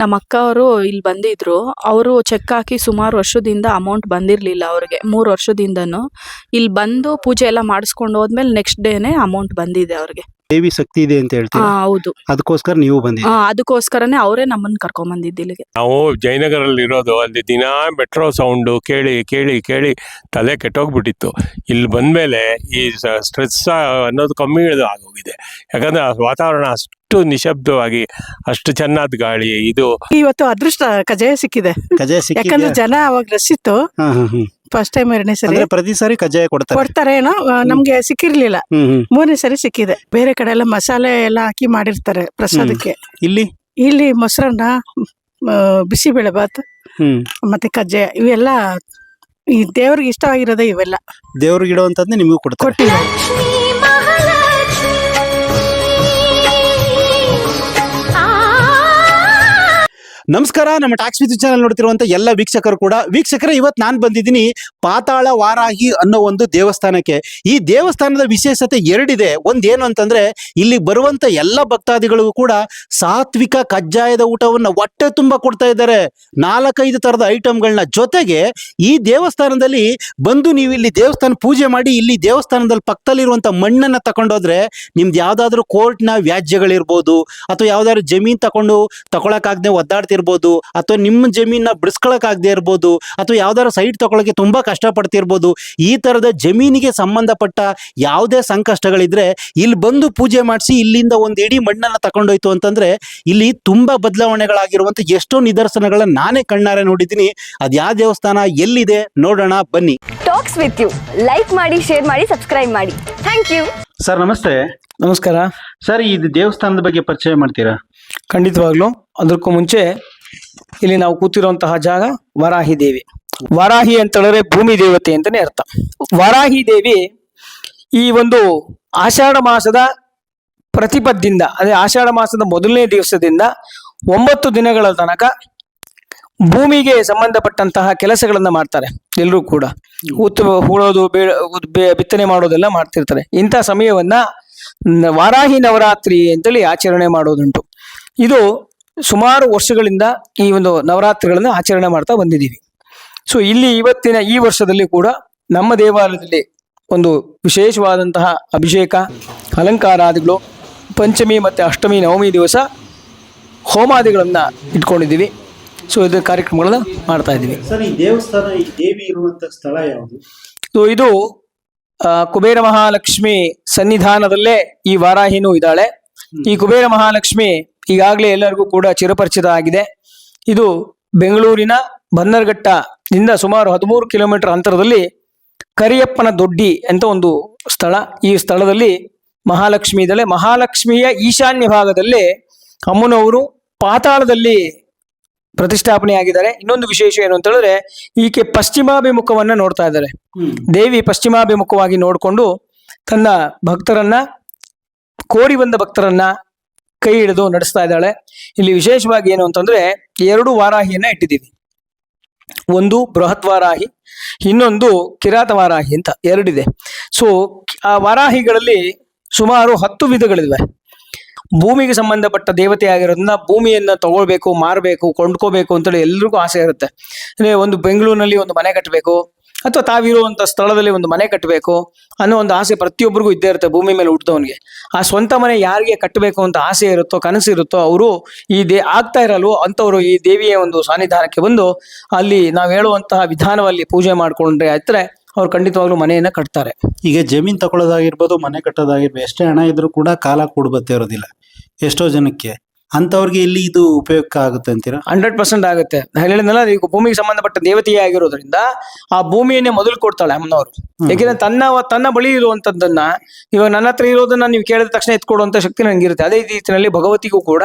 ನಮ್ಮ ಅಕ್ಕ ಅವರು ಇಲ್ಲಿ ಬಂದಿದ್ರು. ಅವರು ಚೆಕ್ ಹಾಕಿ ಸುಮಾರು ವರ್ಷದಿಂದ ಅಮೌಂಟ್ ಬಂದಿರಲಿಲ್ಲ ಅವ್ರಿಗೆ. ಮೂರು ವರ್ಷದಿಂದನೂ. ಇಲ್ಲಿ ಬಂದು ಪೂಜೆ ಎಲ್ಲ ಮಾಡಿಸ್ಕೊಂಡು ಹೋದ್ಮೇಲೆ ನೆಕ್ಸ್ಟ್ ಡೇನೇ ಅಮೌಂಟ್ ಬಂದಿದೆ ಅವ್ರಿಗೆ. ದೇವಿ ಶಕ್ತಿ ಇದೆ ಅಂತ ಹೇಳ್ತೀರಾ? ಹೌದು. ಅದಕ್ಕೋಸ್ಕರ ನೀವು ಬಂದಿ ಅದಕ್ಕೋಸ್ಕರನೇ ಅವರೇ ನಮ್ಮನ್ನ ಕರ್ಕೊಂಡ್ ಬಂದಿದ್ದು ಇಲ್ಲಿಗೆ ನಾವು ಜಯನಗರಲ್ಲಿ ಇರೋದು ಅಲ್ಲಿ ದಿನ ಮೆಟ್ರೋ ಸೌಂಡು ಕೇಳಿ ಕೇಳಿ ಕೇಳಿ ತಲೆ ಕೆಟ್ಟೋಗ್ಬಿಟ್ಟಿತ್ತು. ಇಲ್ಲಿ ಬಂದ್ಮೇಲೆ ಈ ಸ್ಟ್ರೆಸ್ ಅನ್ನೋದು ಕಮ್ಮಿ ಆಗೋಗಿದೆ. ಯಾಕಂದ್ರೆ ಆ ವಾತಾವರಣ ಅಷ್ಟು ನಿಶಬ್ದವಾಗಿ ಅಷ್ಟು ಚೆನ್ನಾದ ಗಾಳಿ ಇದು ಇವತ್ತು ಅದೃಷ್ಟ ಕಜಾಯ ಸಿಕ್ಕಿದೆ. ಕಜಾಯ ಯಾಕಂದ್ರೆ ಜನ ಅವಾಗ ರಶ್ ಇತ್ತು ಹಾ, ಹಾ, ಹ್ಮ್. ಫಸ್ಟ್ ಟೈಮ್ ಎರಡನೇ ಸರಿ. ಅಂದ್ರೆ ಪ್ರತಿ ಸಾರಿ ಕಜ್ಜಾಯ ಕೊಡ್ತಾರೆ. ಕೊಡ್ತಾರೆ ಏನೋ ಆ, ನಮ್ಗೆ ಸಿಕ್ಕಿರ್ಲಿಲ್ಲ. ಹ್ಮ್ ಹ್ಮ್. ಮೂರನೇ ಸರಿ ಸಿಕ್ಕಿದೆ. ಬೇರೆ ಕಡೆ ಎಲ್ಲ ಮಸಾಲೆ ಎಲ್ಲ ಹಾಕಿ ಮಾಡಿರ್ತಾರೆ ಪ್ರಸಾದಕ್ಕೆ. ಇಲ್ಲಿ? ಇಲ್ಲಿ ಮೊಸರನ್ನ ಆ, ಬಿಸಿಬೇಳೆ ಬಾತ್ ಹ್ಮ್. ಮತ್ತೆ ಕಜ್ಜಾಯ ಇವೆಲ್ಲ ಈ ದೇವ್ರಿಗೆ ಇಷ್ಟವಾಗಿರೋದೇ ಇವೆಲ್ಲ. ದೇವ್ರಿಗೆ ಇಡುವಂತದ್ನೇ ನಿಮಗೂ ಕೊಡ್ತಾರೆ. ಕೊಟ್ಟಿದ್ದಾರೆ. ನಮಸ್ಕಾರ, ನಮ್ಮ ಟ್ಯಾಕ್ಸ್ ವಿದ್ಯುತ್ ಚಾನಲ್ ನೋಡ್ತಿರುವಂತ ಎಲ್ಲ ವೀಕ್ಷಕರು ಕೂಡ. ವೀಕ್ಷಕರೇ ಇವತ್ತು ನಾನು ಬಂದಿದ್ದೀನಿ ಪಾತಾಳ ವಾರಾಹಿ ಅನ್ನೋ ಒಂದು ದೇವಸ್ಥಾನಕ್ಕೆ. ಈ ದೇವಸ್ಥಾನದ ವಿಶೇಷತೆ ಎರಡಿದೆ. ಒಂದೇನು ಅಂತಂದ್ರೆ, ಇಲ್ಲಿ ಬರುವಂತ ಎಲ್ಲ ಭಕ್ತಾದಿಗಳಿಗೂ ಕೂಡ ಸಾತ್ವಿಕ ಕಜ್ಜಾಯದ ಊಟವನ್ನ ಹೊಟ್ಟೆ ತುಂಬಾ ಕೊಡ್ತಾ ಇದ್ದಾರೆ. ನಾಲ್ಕೈದು ತರದ ಐಟಮ್ಗಳನ್ನ ಜೊತೆಗೆ ಈ ದೇವಸ್ಥಾನದಲ್ಲಿ ಬಂದು ನೀವು ಇಲ್ಲಿ ದೇವಸ್ಥಾನ ಪೂಜೆ ಮಾಡಿ, ಇಲ್ಲಿ ದೇವಸ್ಥಾನದಲ್ಲಿ ಪಕ್ಕದಲ್ಲಿರುವಂತ ಮಣ್ಣನ್ನ ತಕೊಂಡೋದ್ರೆ, ನಿಮ್ದು ಯಾವ್ದಾದ್ರು ಕೋರ್ಟ್ನ ವ್ಯಾಜ್ಯಗಳಿರ್ಬೋದು, ಅಥವಾ ಯಾವ್ದಾದ್ರು ಜಮೀನ್ ತಕೊಂಡು ತಗೊಳಕಾಗದೆ ಒದ್ದಾಡ್ತಿರ್ಬೋದು ಅಥವಾ ನಿಮ್ಮ ಜಮೀನ ಬಿಡಿಸ್ಕೊಳಕಾಗದೆ ಇರ್ಬೋದು ಅಥವಾ ಯಾವ್ದಾರ ಸೈಟ್ ತಗೊಳಕ್ಕೆ ತುಂಬಾ ಕಷ್ಟಪಡ್ತಿರ್ಬೋದು ಈ ತರದ ಜಮೀನಿಗೆ ಸಂಬಂಧಪಟ್ಟ ಯಾವುದೇ ಸಂಕಷ್ಟಗಳಿದ್ರೆ ಇಲ್ಲಿ ಬಂದು ಪೂಜೆ ಮಾಡಿಸಿ ಇಲ್ಲಿಂದ ಒಂದು ಇಡೀ ಮಣ್ಣನ್ನ ತಗೊಂಡೋಯ್ತು ಅಂತಂದ್ರೆ ಇಲ್ಲಿ ತುಂಬಾ ಬದಲಾವಣೆಗಳಾಗಿರುವಂತ ಎಷ್ಟೋ ನಿದರ್ಶನಗಳನ್ನ ನಾನೇ ಕಣ್ಣಾರೆ ನೋಡಿದ್ದೀನಿ. ಅದ್ ಯಾವ ದೇವಸ್ಥಾನ ಎಲ್ಲಿದೆ ನೋಡೋಣ ಬನ್ನಿ. ಟಾಕ್ಸ್ ವಿತ್ ಯು ಲೈಕ್ ಮಾಡಿ ಶೇರ್ ಮಾಡಿ ಸಬ್ಸ್ಕ್ರೈಬ್ ಮಾಡಿ. ಥ್ಯಾಂಕ್ ಯು ಸರ್ ನಮಸ್ತೆ. ನಮಸ್ಕಾರ. ಸರ್ ಇದು ದೇವಸ್ಥಾನದ ಬಗ್ಗೆ ಪರಿಚಯ ಮಾಡ್ತೀರಾ? ಖಂಡಿತವಾಗ್ಲೂ ಅದಕ್ಕೂ ಮುಂಚೆ ಇಲ್ಲಿ ನಾವು ಕೂತಿರುವಂತಹ ಜಾಗ ವರಾಹಿ ದೇವಿ. ವರಾಹಿ ಅಂತ ಹೇಳಿದ್ರೆ ಭೂಮಿ ದೇವತೆ ಅಂತಾನೆ ಅರ್ಥ. ವರಾಹಿ ದೇವಿ ಈ ಒಂದು ಆಷಾಢ ಮಾಸದ ಪ್ರತಿಪದ್ದಿಂದ, ಅದೇ ಆಷಾಢ ಮಾಸದ ಮೊದಲನೇ ದಿವಸದಿಂದ ಒಂಬತ್ತು ದಿನಗಳ ತನಕ ಭೂಮಿಗೆ ಸಂಬಂಧಪಟ್ಟಂತಹ ಕೆಲಸಗಳನ್ನ ಮಾಡ್ತಾರೆ ಎಲ್ಲರೂ ಕೂಡ. ಉತ್ತು ಹೂಳೋದು ಬಿತ್ತನೆ ಮಾಡೋದೆಲ್ಲ ಮಾಡ್ತಿರ್ತಾರೆ. ಇಂಥ ಸಮಯವನ್ನ ವಾರಾಹಿ ನವರಾತ್ರಿ ಅಂತೇಳಿ ಆಚರಣೆ ಮಾಡೋದುಂಟು. ಇದು ಸುಮಾರು ವರ್ಷಗಳಿಂದ ಈ ಒಂದು ನವರಾತ್ರಿಗಳನ್ನು ಆಚರಣೆ ಮಾಡ್ತಾ ಬಂದಿದ್ದೀವಿ. ಸೊ ಇಲ್ಲಿ ಇವತ್ತಿನ ಈ ವರ್ಷದಲ್ಲಿ ಕೂಡ ನಮ್ಮ ದೇವಾಲಯದಲ್ಲಿ ಒಂದು ವಿಶೇಷವಾದಂತಹ ಅಭಿಷೇಕ ಅಲಂಕಾರಾದಿಗಳು ಪಂಚಮಿ ಮತ್ತು ಅಷ್ಟಮಿ ನವಮಿ ದಿವಸ ಹೋಮಾದಿಗಳನ್ನು ಇಟ್ಕೊಂಡಿದ್ದೀವಿ. ಸೊ ಇದು ಕಾರ್ಯಕ್ರಮಗಳನ್ನು ಮಾಡ್ತಾ ಇದ್ದೀವಿ. ಸರ್ ಈ ದೇವಸ್ಥಾನ ಈ ದೇವಿ ಇರುವಂತ ಸ್ಥಳ ಯಾವುದು? ಸೊ ಇದು ಕುಬೇರ ಮಹಾಲಕ್ಷ್ಮಿ ಸನ್ನಿಧಾನದಲ್ಲೇ ಈ ವಾರಾಹಿನೂ ಇದ್ದಾಳೆ. ಈ ಕುಬೇರ ಮಹಾಲಕ್ಷ್ಮಿ ಈಗಾಗಲೇ ಎಲ್ಲರಿಗೂ ಕೂಡ ಚಿರಪರಿಚಿತ ಆಗಿದೆ ಇದು ಬೆಂಗಳೂರಿನ ಬನ್ನರ್ಘಟ್ಟದಿಂದ ಸುಮಾರು ಹದಿಮೂರು ಕಿಲೋಮೀಟರ್ ಅಂತರದಲ್ಲಿ ಕರಿಯಪ್ಪನ ದೊಡ್ಡಿ ಅಂತ ಒಂದು ಸ್ಥಳ. ಈ ಸ್ಥಳದಲ್ಲಿ ಮಹಾಲಕ್ಷ್ಮಿ ಇದ್ದಾಳೆ ಮಹಾಲಕ್ಷ್ಮಿಯ ಈಶಾನ್ಯ ಭಾಗದಲ್ಲಿ ಅಮ್ಮನವರು ಪಾತಾಳದಲ್ಲಿ ಪ್ರತಿಷ್ಠಾಪನೆ ಆಗಿದ್ದಾರೆ ಇನ್ನೊಂದು ವಿಶೇಷ ಏನು ಅಂತ ಹೇಳಿದ್ರೆ ಈಕೆ ಪಶ್ಚಿಮಾಭಿಮುಖವನ್ನ ನೋಡ್ತಾ ಇದ್ದಾರೆ. ದೇವಿ ಪಶ್ಚಿಮಾಭಿಮುಖವಾಗಿ ನೋಡಿಕೊಂಡು ತನ್ನ ಭಕ್ತರನ್ನ ಕೋರಿ ಬಂದ ಭಕ್ತರನ್ನ ಕೈ ಹಿಡಿದು ನಡೆಸ್ತಾ ಇದ್ದಾಳೆ. ಇಲ್ಲಿ ವಿಶೇಷವಾಗಿ ಏನು ಅಂತಂದ್ರೆ ಎರಡು ವಾರಾಹಿಯನ್ನ ಇಟ್ಟಿದ್ದೀವಿ. ಒಂದು ಬೃಹತ್ ವಾರಾಹಿ, ಇನ್ನೊಂದು ಕಿರಾತ ವಾರಾಹಿ ಅಂತ ಎರಡಿದೆ. ಸೊ ಆ ವಾರಾಹಿಗಳಲ್ಲಿ ಸುಮಾರು ಹತ್ತು ವಿಧಗಳಿವೆ. ಭೂಮಿಗೆ ಸಂಬಂಧಪಟ್ಟ ದೇವತೆ ಆಗಿರೋದನ್ನ ಭೂಮಿಯನ್ನ ತಗೊಳ್ಬೇಕು, ಮಾರಬೇಕು, ಕೊಂಡ್ಕೋಬೇಕು ಅಂತೇಳಿ ಎಲ್ರಿಗೂ ಆಸೆ ಇರುತ್ತೆ. ಅಂದ್ರೆ ಒಂದು ಬೆಂಗಳೂರಿನಲ್ಲಿ ಒಂದು ಮನೆ ಕಟ್ಟಬೇಕು ಅಥವಾ ತಾವಿರುವಂತ ಸ್ಥಳದಲ್ಲಿ ಒಂದು ಮನೆ ಕಟ್ಟಬೇಕು ಅನ್ನೋ ಒಂದು ಆಸೆ ಪ್ರತಿಯೊಬ್ಬರಿಗೂ ಇದ್ದೇ ಇರುತ್ತೆ ಭೂಮಿ ಮೇಲೆ ಹುಟ್ಟಿದವನಿಗೆ. ಆ ಸ್ವಂತ ಮನೆ ಯಾರಿಗೆ ಕಟ್ಟಬೇಕು ಅಂತ ಆಸೆ ಇರುತ್ತೋ, ಕನಸು ಇರುತ್ತೋ, ಅವರು ಈ ದೇ, ಆಗ್ತಾ ಇರಲ್ವೋ ಅಂಥವರು ಈ ದೇವಿಯ ಒಂದು ಸಾನ್ನಿಧಾನಕ್ಕೆ ಬಂದು ಅಲ್ಲಿ ನಾವು ಹೇಳುವಂತಹ ವಿಧಾನದಲ್ಲಿ ಪೂಜೆ ಮಾಡ್ಕೊಂಡ್ರೆ ಆಯ್ತರೆ ಅವ್ರು ಖಂಡಿತವಾಗ್ಲೂ ಮನೆಯನ್ನ ಕಟ್ತಾರೆ. ಈಗ ಜಮೀನ್ ತಗೊಳ್ಳೋದಾಗಿರ್ಬೋದು, ಮನೆ ಕಟ್ಟೋದಾಗಿರ್ಬೋದು, ಎಷ್ಟೇ ಹಣ ಇದ್ರೂ ಕೂಡ ಕಾಲ ಕೂಡ್ಬತ್ತೆ ಇರೋದಿಲ್ಲ. ಎಷ್ಟೋ ಜನಕ್ಕೆ. ಅಂಥವ್ರಿಗೆ ಇಲ್ಲಿ ಇದು ಉಪಯುಕ್ತ ಆಗುತ್ತೆ ಅಂತೀರಾ? ಹಂಡ್ರೆಡ್ ಪರ್ಸೆಂಟ್ ಆಗುತ್ತೆ. ನಾನು ಹೇಳಿದ್ನಲ್ಲ ಈಗ ಭೂಮಿಗೆ ಸಂಬಂಧಪಟ್ಟ ದೇವತೆಯೇ ಆಗಿರೋದ್ರಿಂದ ಆ ಭೂಮಿಯನ್ನೇ ಮೊದಲು ಕೊಡ್ತಾಳೆ ಅಮ್ಮನವರು. ಯಾಕೆಂದ್ರೆ ತನ್ನ ತನ್ನ ಬಳಿ ಇರುವಂತದ್ದನ್ನ ಇವಾಗ ನನ್ನ ಹತ್ರ ಇರೋದನ್ನ ನೀವು ಕೇಳಿದ ತಕ್ಷಣ ಎತ್ಕೊಡುವಂತ ಶಕ್ತಿ ನನಗಿರುತ್ತೆ ಅದೇ ರೀತಿಯಲ್ಲಿ ಭಗವತಿಗೂ ಕೂಡ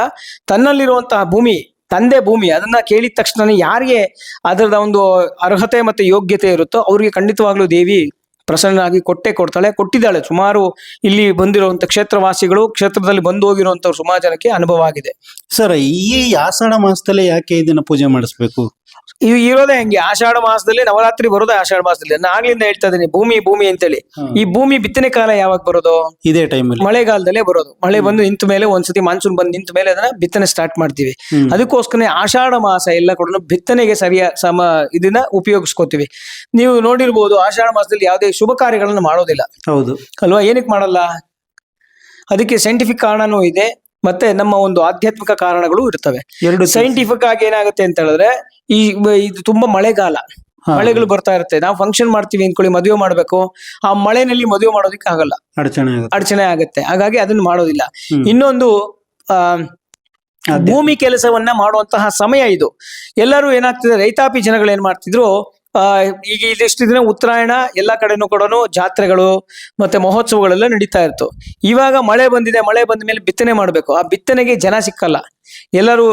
ತನ್ನಲ್ಲಿರುವಂತಹ ಭೂಮಿ ತಂದೆ ಭೂಮಿ ಅದನ್ನ ಕೇಳಿದ ತಕ್ಷಣ ಯಾರಿಗೆ ಅದರದ ಒಂದು ಅರ್ಹತೆ ಮತ್ತೆ ಯೋಗ್ಯತೆ ಇರುತ್ತೋ ಅವ್ರಿಗೆ ಖಂಡಿತವಾಗ್ಲೂ ದೇವಿ ಪ್ರಸನ್ನನಾಗಿ ಕೊಟ್ಟೆ ಕೊಡ್ತಾಳೆ, ಕೊಟ್ಟಿದ್ದಾಳೆ. ಸುಮಾರು ಇಲ್ಲಿ ಬಂದಿರುವಂತ ಕ್ಷೇತ್ರವಾಸಿಗಳು, ಕ್ಷೇತ್ರದಲ್ಲಿ ಬಂದು ಹೋಗಿರುವಂತವ್ರು ಸುಮಾರು ಜನಕ್ಕೆ ಅನುಭವ ಆಗಿದೆ. ಸರ್, ಈ ಆಷಾಢ ಮಾಸದಲ್ಲೇ ಯಾಕೆ ಇದನ್ನ ಪೂಜೆ ಮಾಡಿಸ್ಬೇಕು? ಇದು ಇರೋದೇ ಹಂಗೆ. ಆಷಾಢ ಮಾಸದಲ್ಲಿ ನವರಾತ್ರಿ ಬರೋದೇ ಆಷಾಢ ಮಾಸದಲ್ಲಿ. ನಾನು ಆಗ್ಲಿಂದ ಹೇಳ್ತಾ ಇದ್ದೀನಿ ಭೂಮಿ ಭೂಮಿ ಅಂತೇಳಿ. ಈ ಭೂಮಿ ಬಿತ್ತನೆ ಕಾಲ ಯಾವಾಗ ಬರೋದು? ಇದೇ ಟೈಮ್ ಮಳೆಗಾಲದಲ್ಲೇ ಬರೋದು. ಮಳೆ ಬಂದು ನಿಂತ ಮೇಲೆ ಒಂದ್ಸತಿ ಮಾನ್ಸೂನ್ ಬಂದು ನಿಂತ ಮೇಲೆ ಅದನ್ನ ಬಿತ್ತನೆ ಸ್ಟಾರ್ಟ್ ಮಾಡ್ತೀವಿ. ಅದಕ್ಕೋಸ್ಕರ ಆಷಾಢ ಮಾಸ ಎಲ್ಲ ಕೂಡ ಬಿತ್ತನೆಗೆ ಸರಿಯ ಸಮ ಇದನ್ನ ಉಪಯೋಗಿಸ್ಕೋತೀವಿ. ನೀವು ನೋಡಿರ್ಬೋದು ಆಷಾಢ ಮಾಸದಲ್ಲಿ ಯಾವುದೇ ಶುಭ ಕಾರ್ಯಗಳನ್ನು ಮಾಡೋದಿಲ್ಲ. ಹೌದು. ಅಲ್ವಾ? ಏನಕ್ಕೆ ಮಾಡಲ್ಲ? ಅದಕ್ಕೆ ಸೈಂಟಿಫಿಕ್ ಕಾರಣನೂ ಇದೆ. ಮತ್ತೆ ನಮ್ಮ ಒಂದು ಆಧ್ಯಾತ್ಮಿಕ ಕಾರಣಗಳು ಇರ್ತವೆ. ಎರಡು ಸೈಂಟಿಫಿಕ್ ಆಗಿ ಏನಾಗುತ್ತೆ ಅಂತ ಹೇಳಿದ್ರೆ ಈ ಇದು ತುಂಬಾ ಮಳೆಗಾಲ. ಮಳೆಗಳು ಬರ್ತಾ ಇರುತ್ತೆ. ನಾವು ಫಂಕ್ಷನ್ ಮಾಡ್ತೀವಿ ಅನ್ಕೊಳ್ಳಿ ಮದುವೆ ಮಾಡ್ಬೇಕು. ಆ ಮಳೆನಲ್ಲಿ ಮದುವೆ ಮಾಡೋದಕ್ಕೆ ಆಗಲ್ಲ. ಅಡಚಣೆ ಆಗುತ್ತೆ. ಅಡಚಣೆ ಆಗುತ್ತೆ. ಹಾಗಾಗಿ ಅದನ್ನ ಮಾಡೋದಿಲ್ಲ. ಇನ್ನೊಂದು ಆ ಭೂಮಿ ಕೆಲಸವನ್ನ ಮಾಡುವಂತಹ ಸಮಯ ಇದು. ಎಲ್ಲರೂ ಏನಾಗ್ತಿದೆ ರೈತಾಪಿ ಜನಗಳು ಏನ್ ಮಾಡ್ತಿದ್ರು ಈಗ ಇದಿಷ್ಟು ದಿನ ಉತ್ತರಾಯಣ ಎಲ್ಲ ಕಡೆನೂ ಕೂಡ ಜಾತ್ರೆಗಳು ಮತ್ತೆ ಮಹೋತ್ಸವಗಳೆಲ್ಲ ನಡೀತಾ ಇತ್ತು ಇವಾಗ ಮಳೆ ಬಂದಿದೆ ಮಳೆ ಬಂದ ಮೇಲೆ ಬಿತ್ತನೆ ಮಾಡಬೇಕು. ಆ ಬಿತ್ತನೆಗೆ ಜನ ಸಿಕ್ಕಲ್ಲ. ಎಲ್ಲರೂ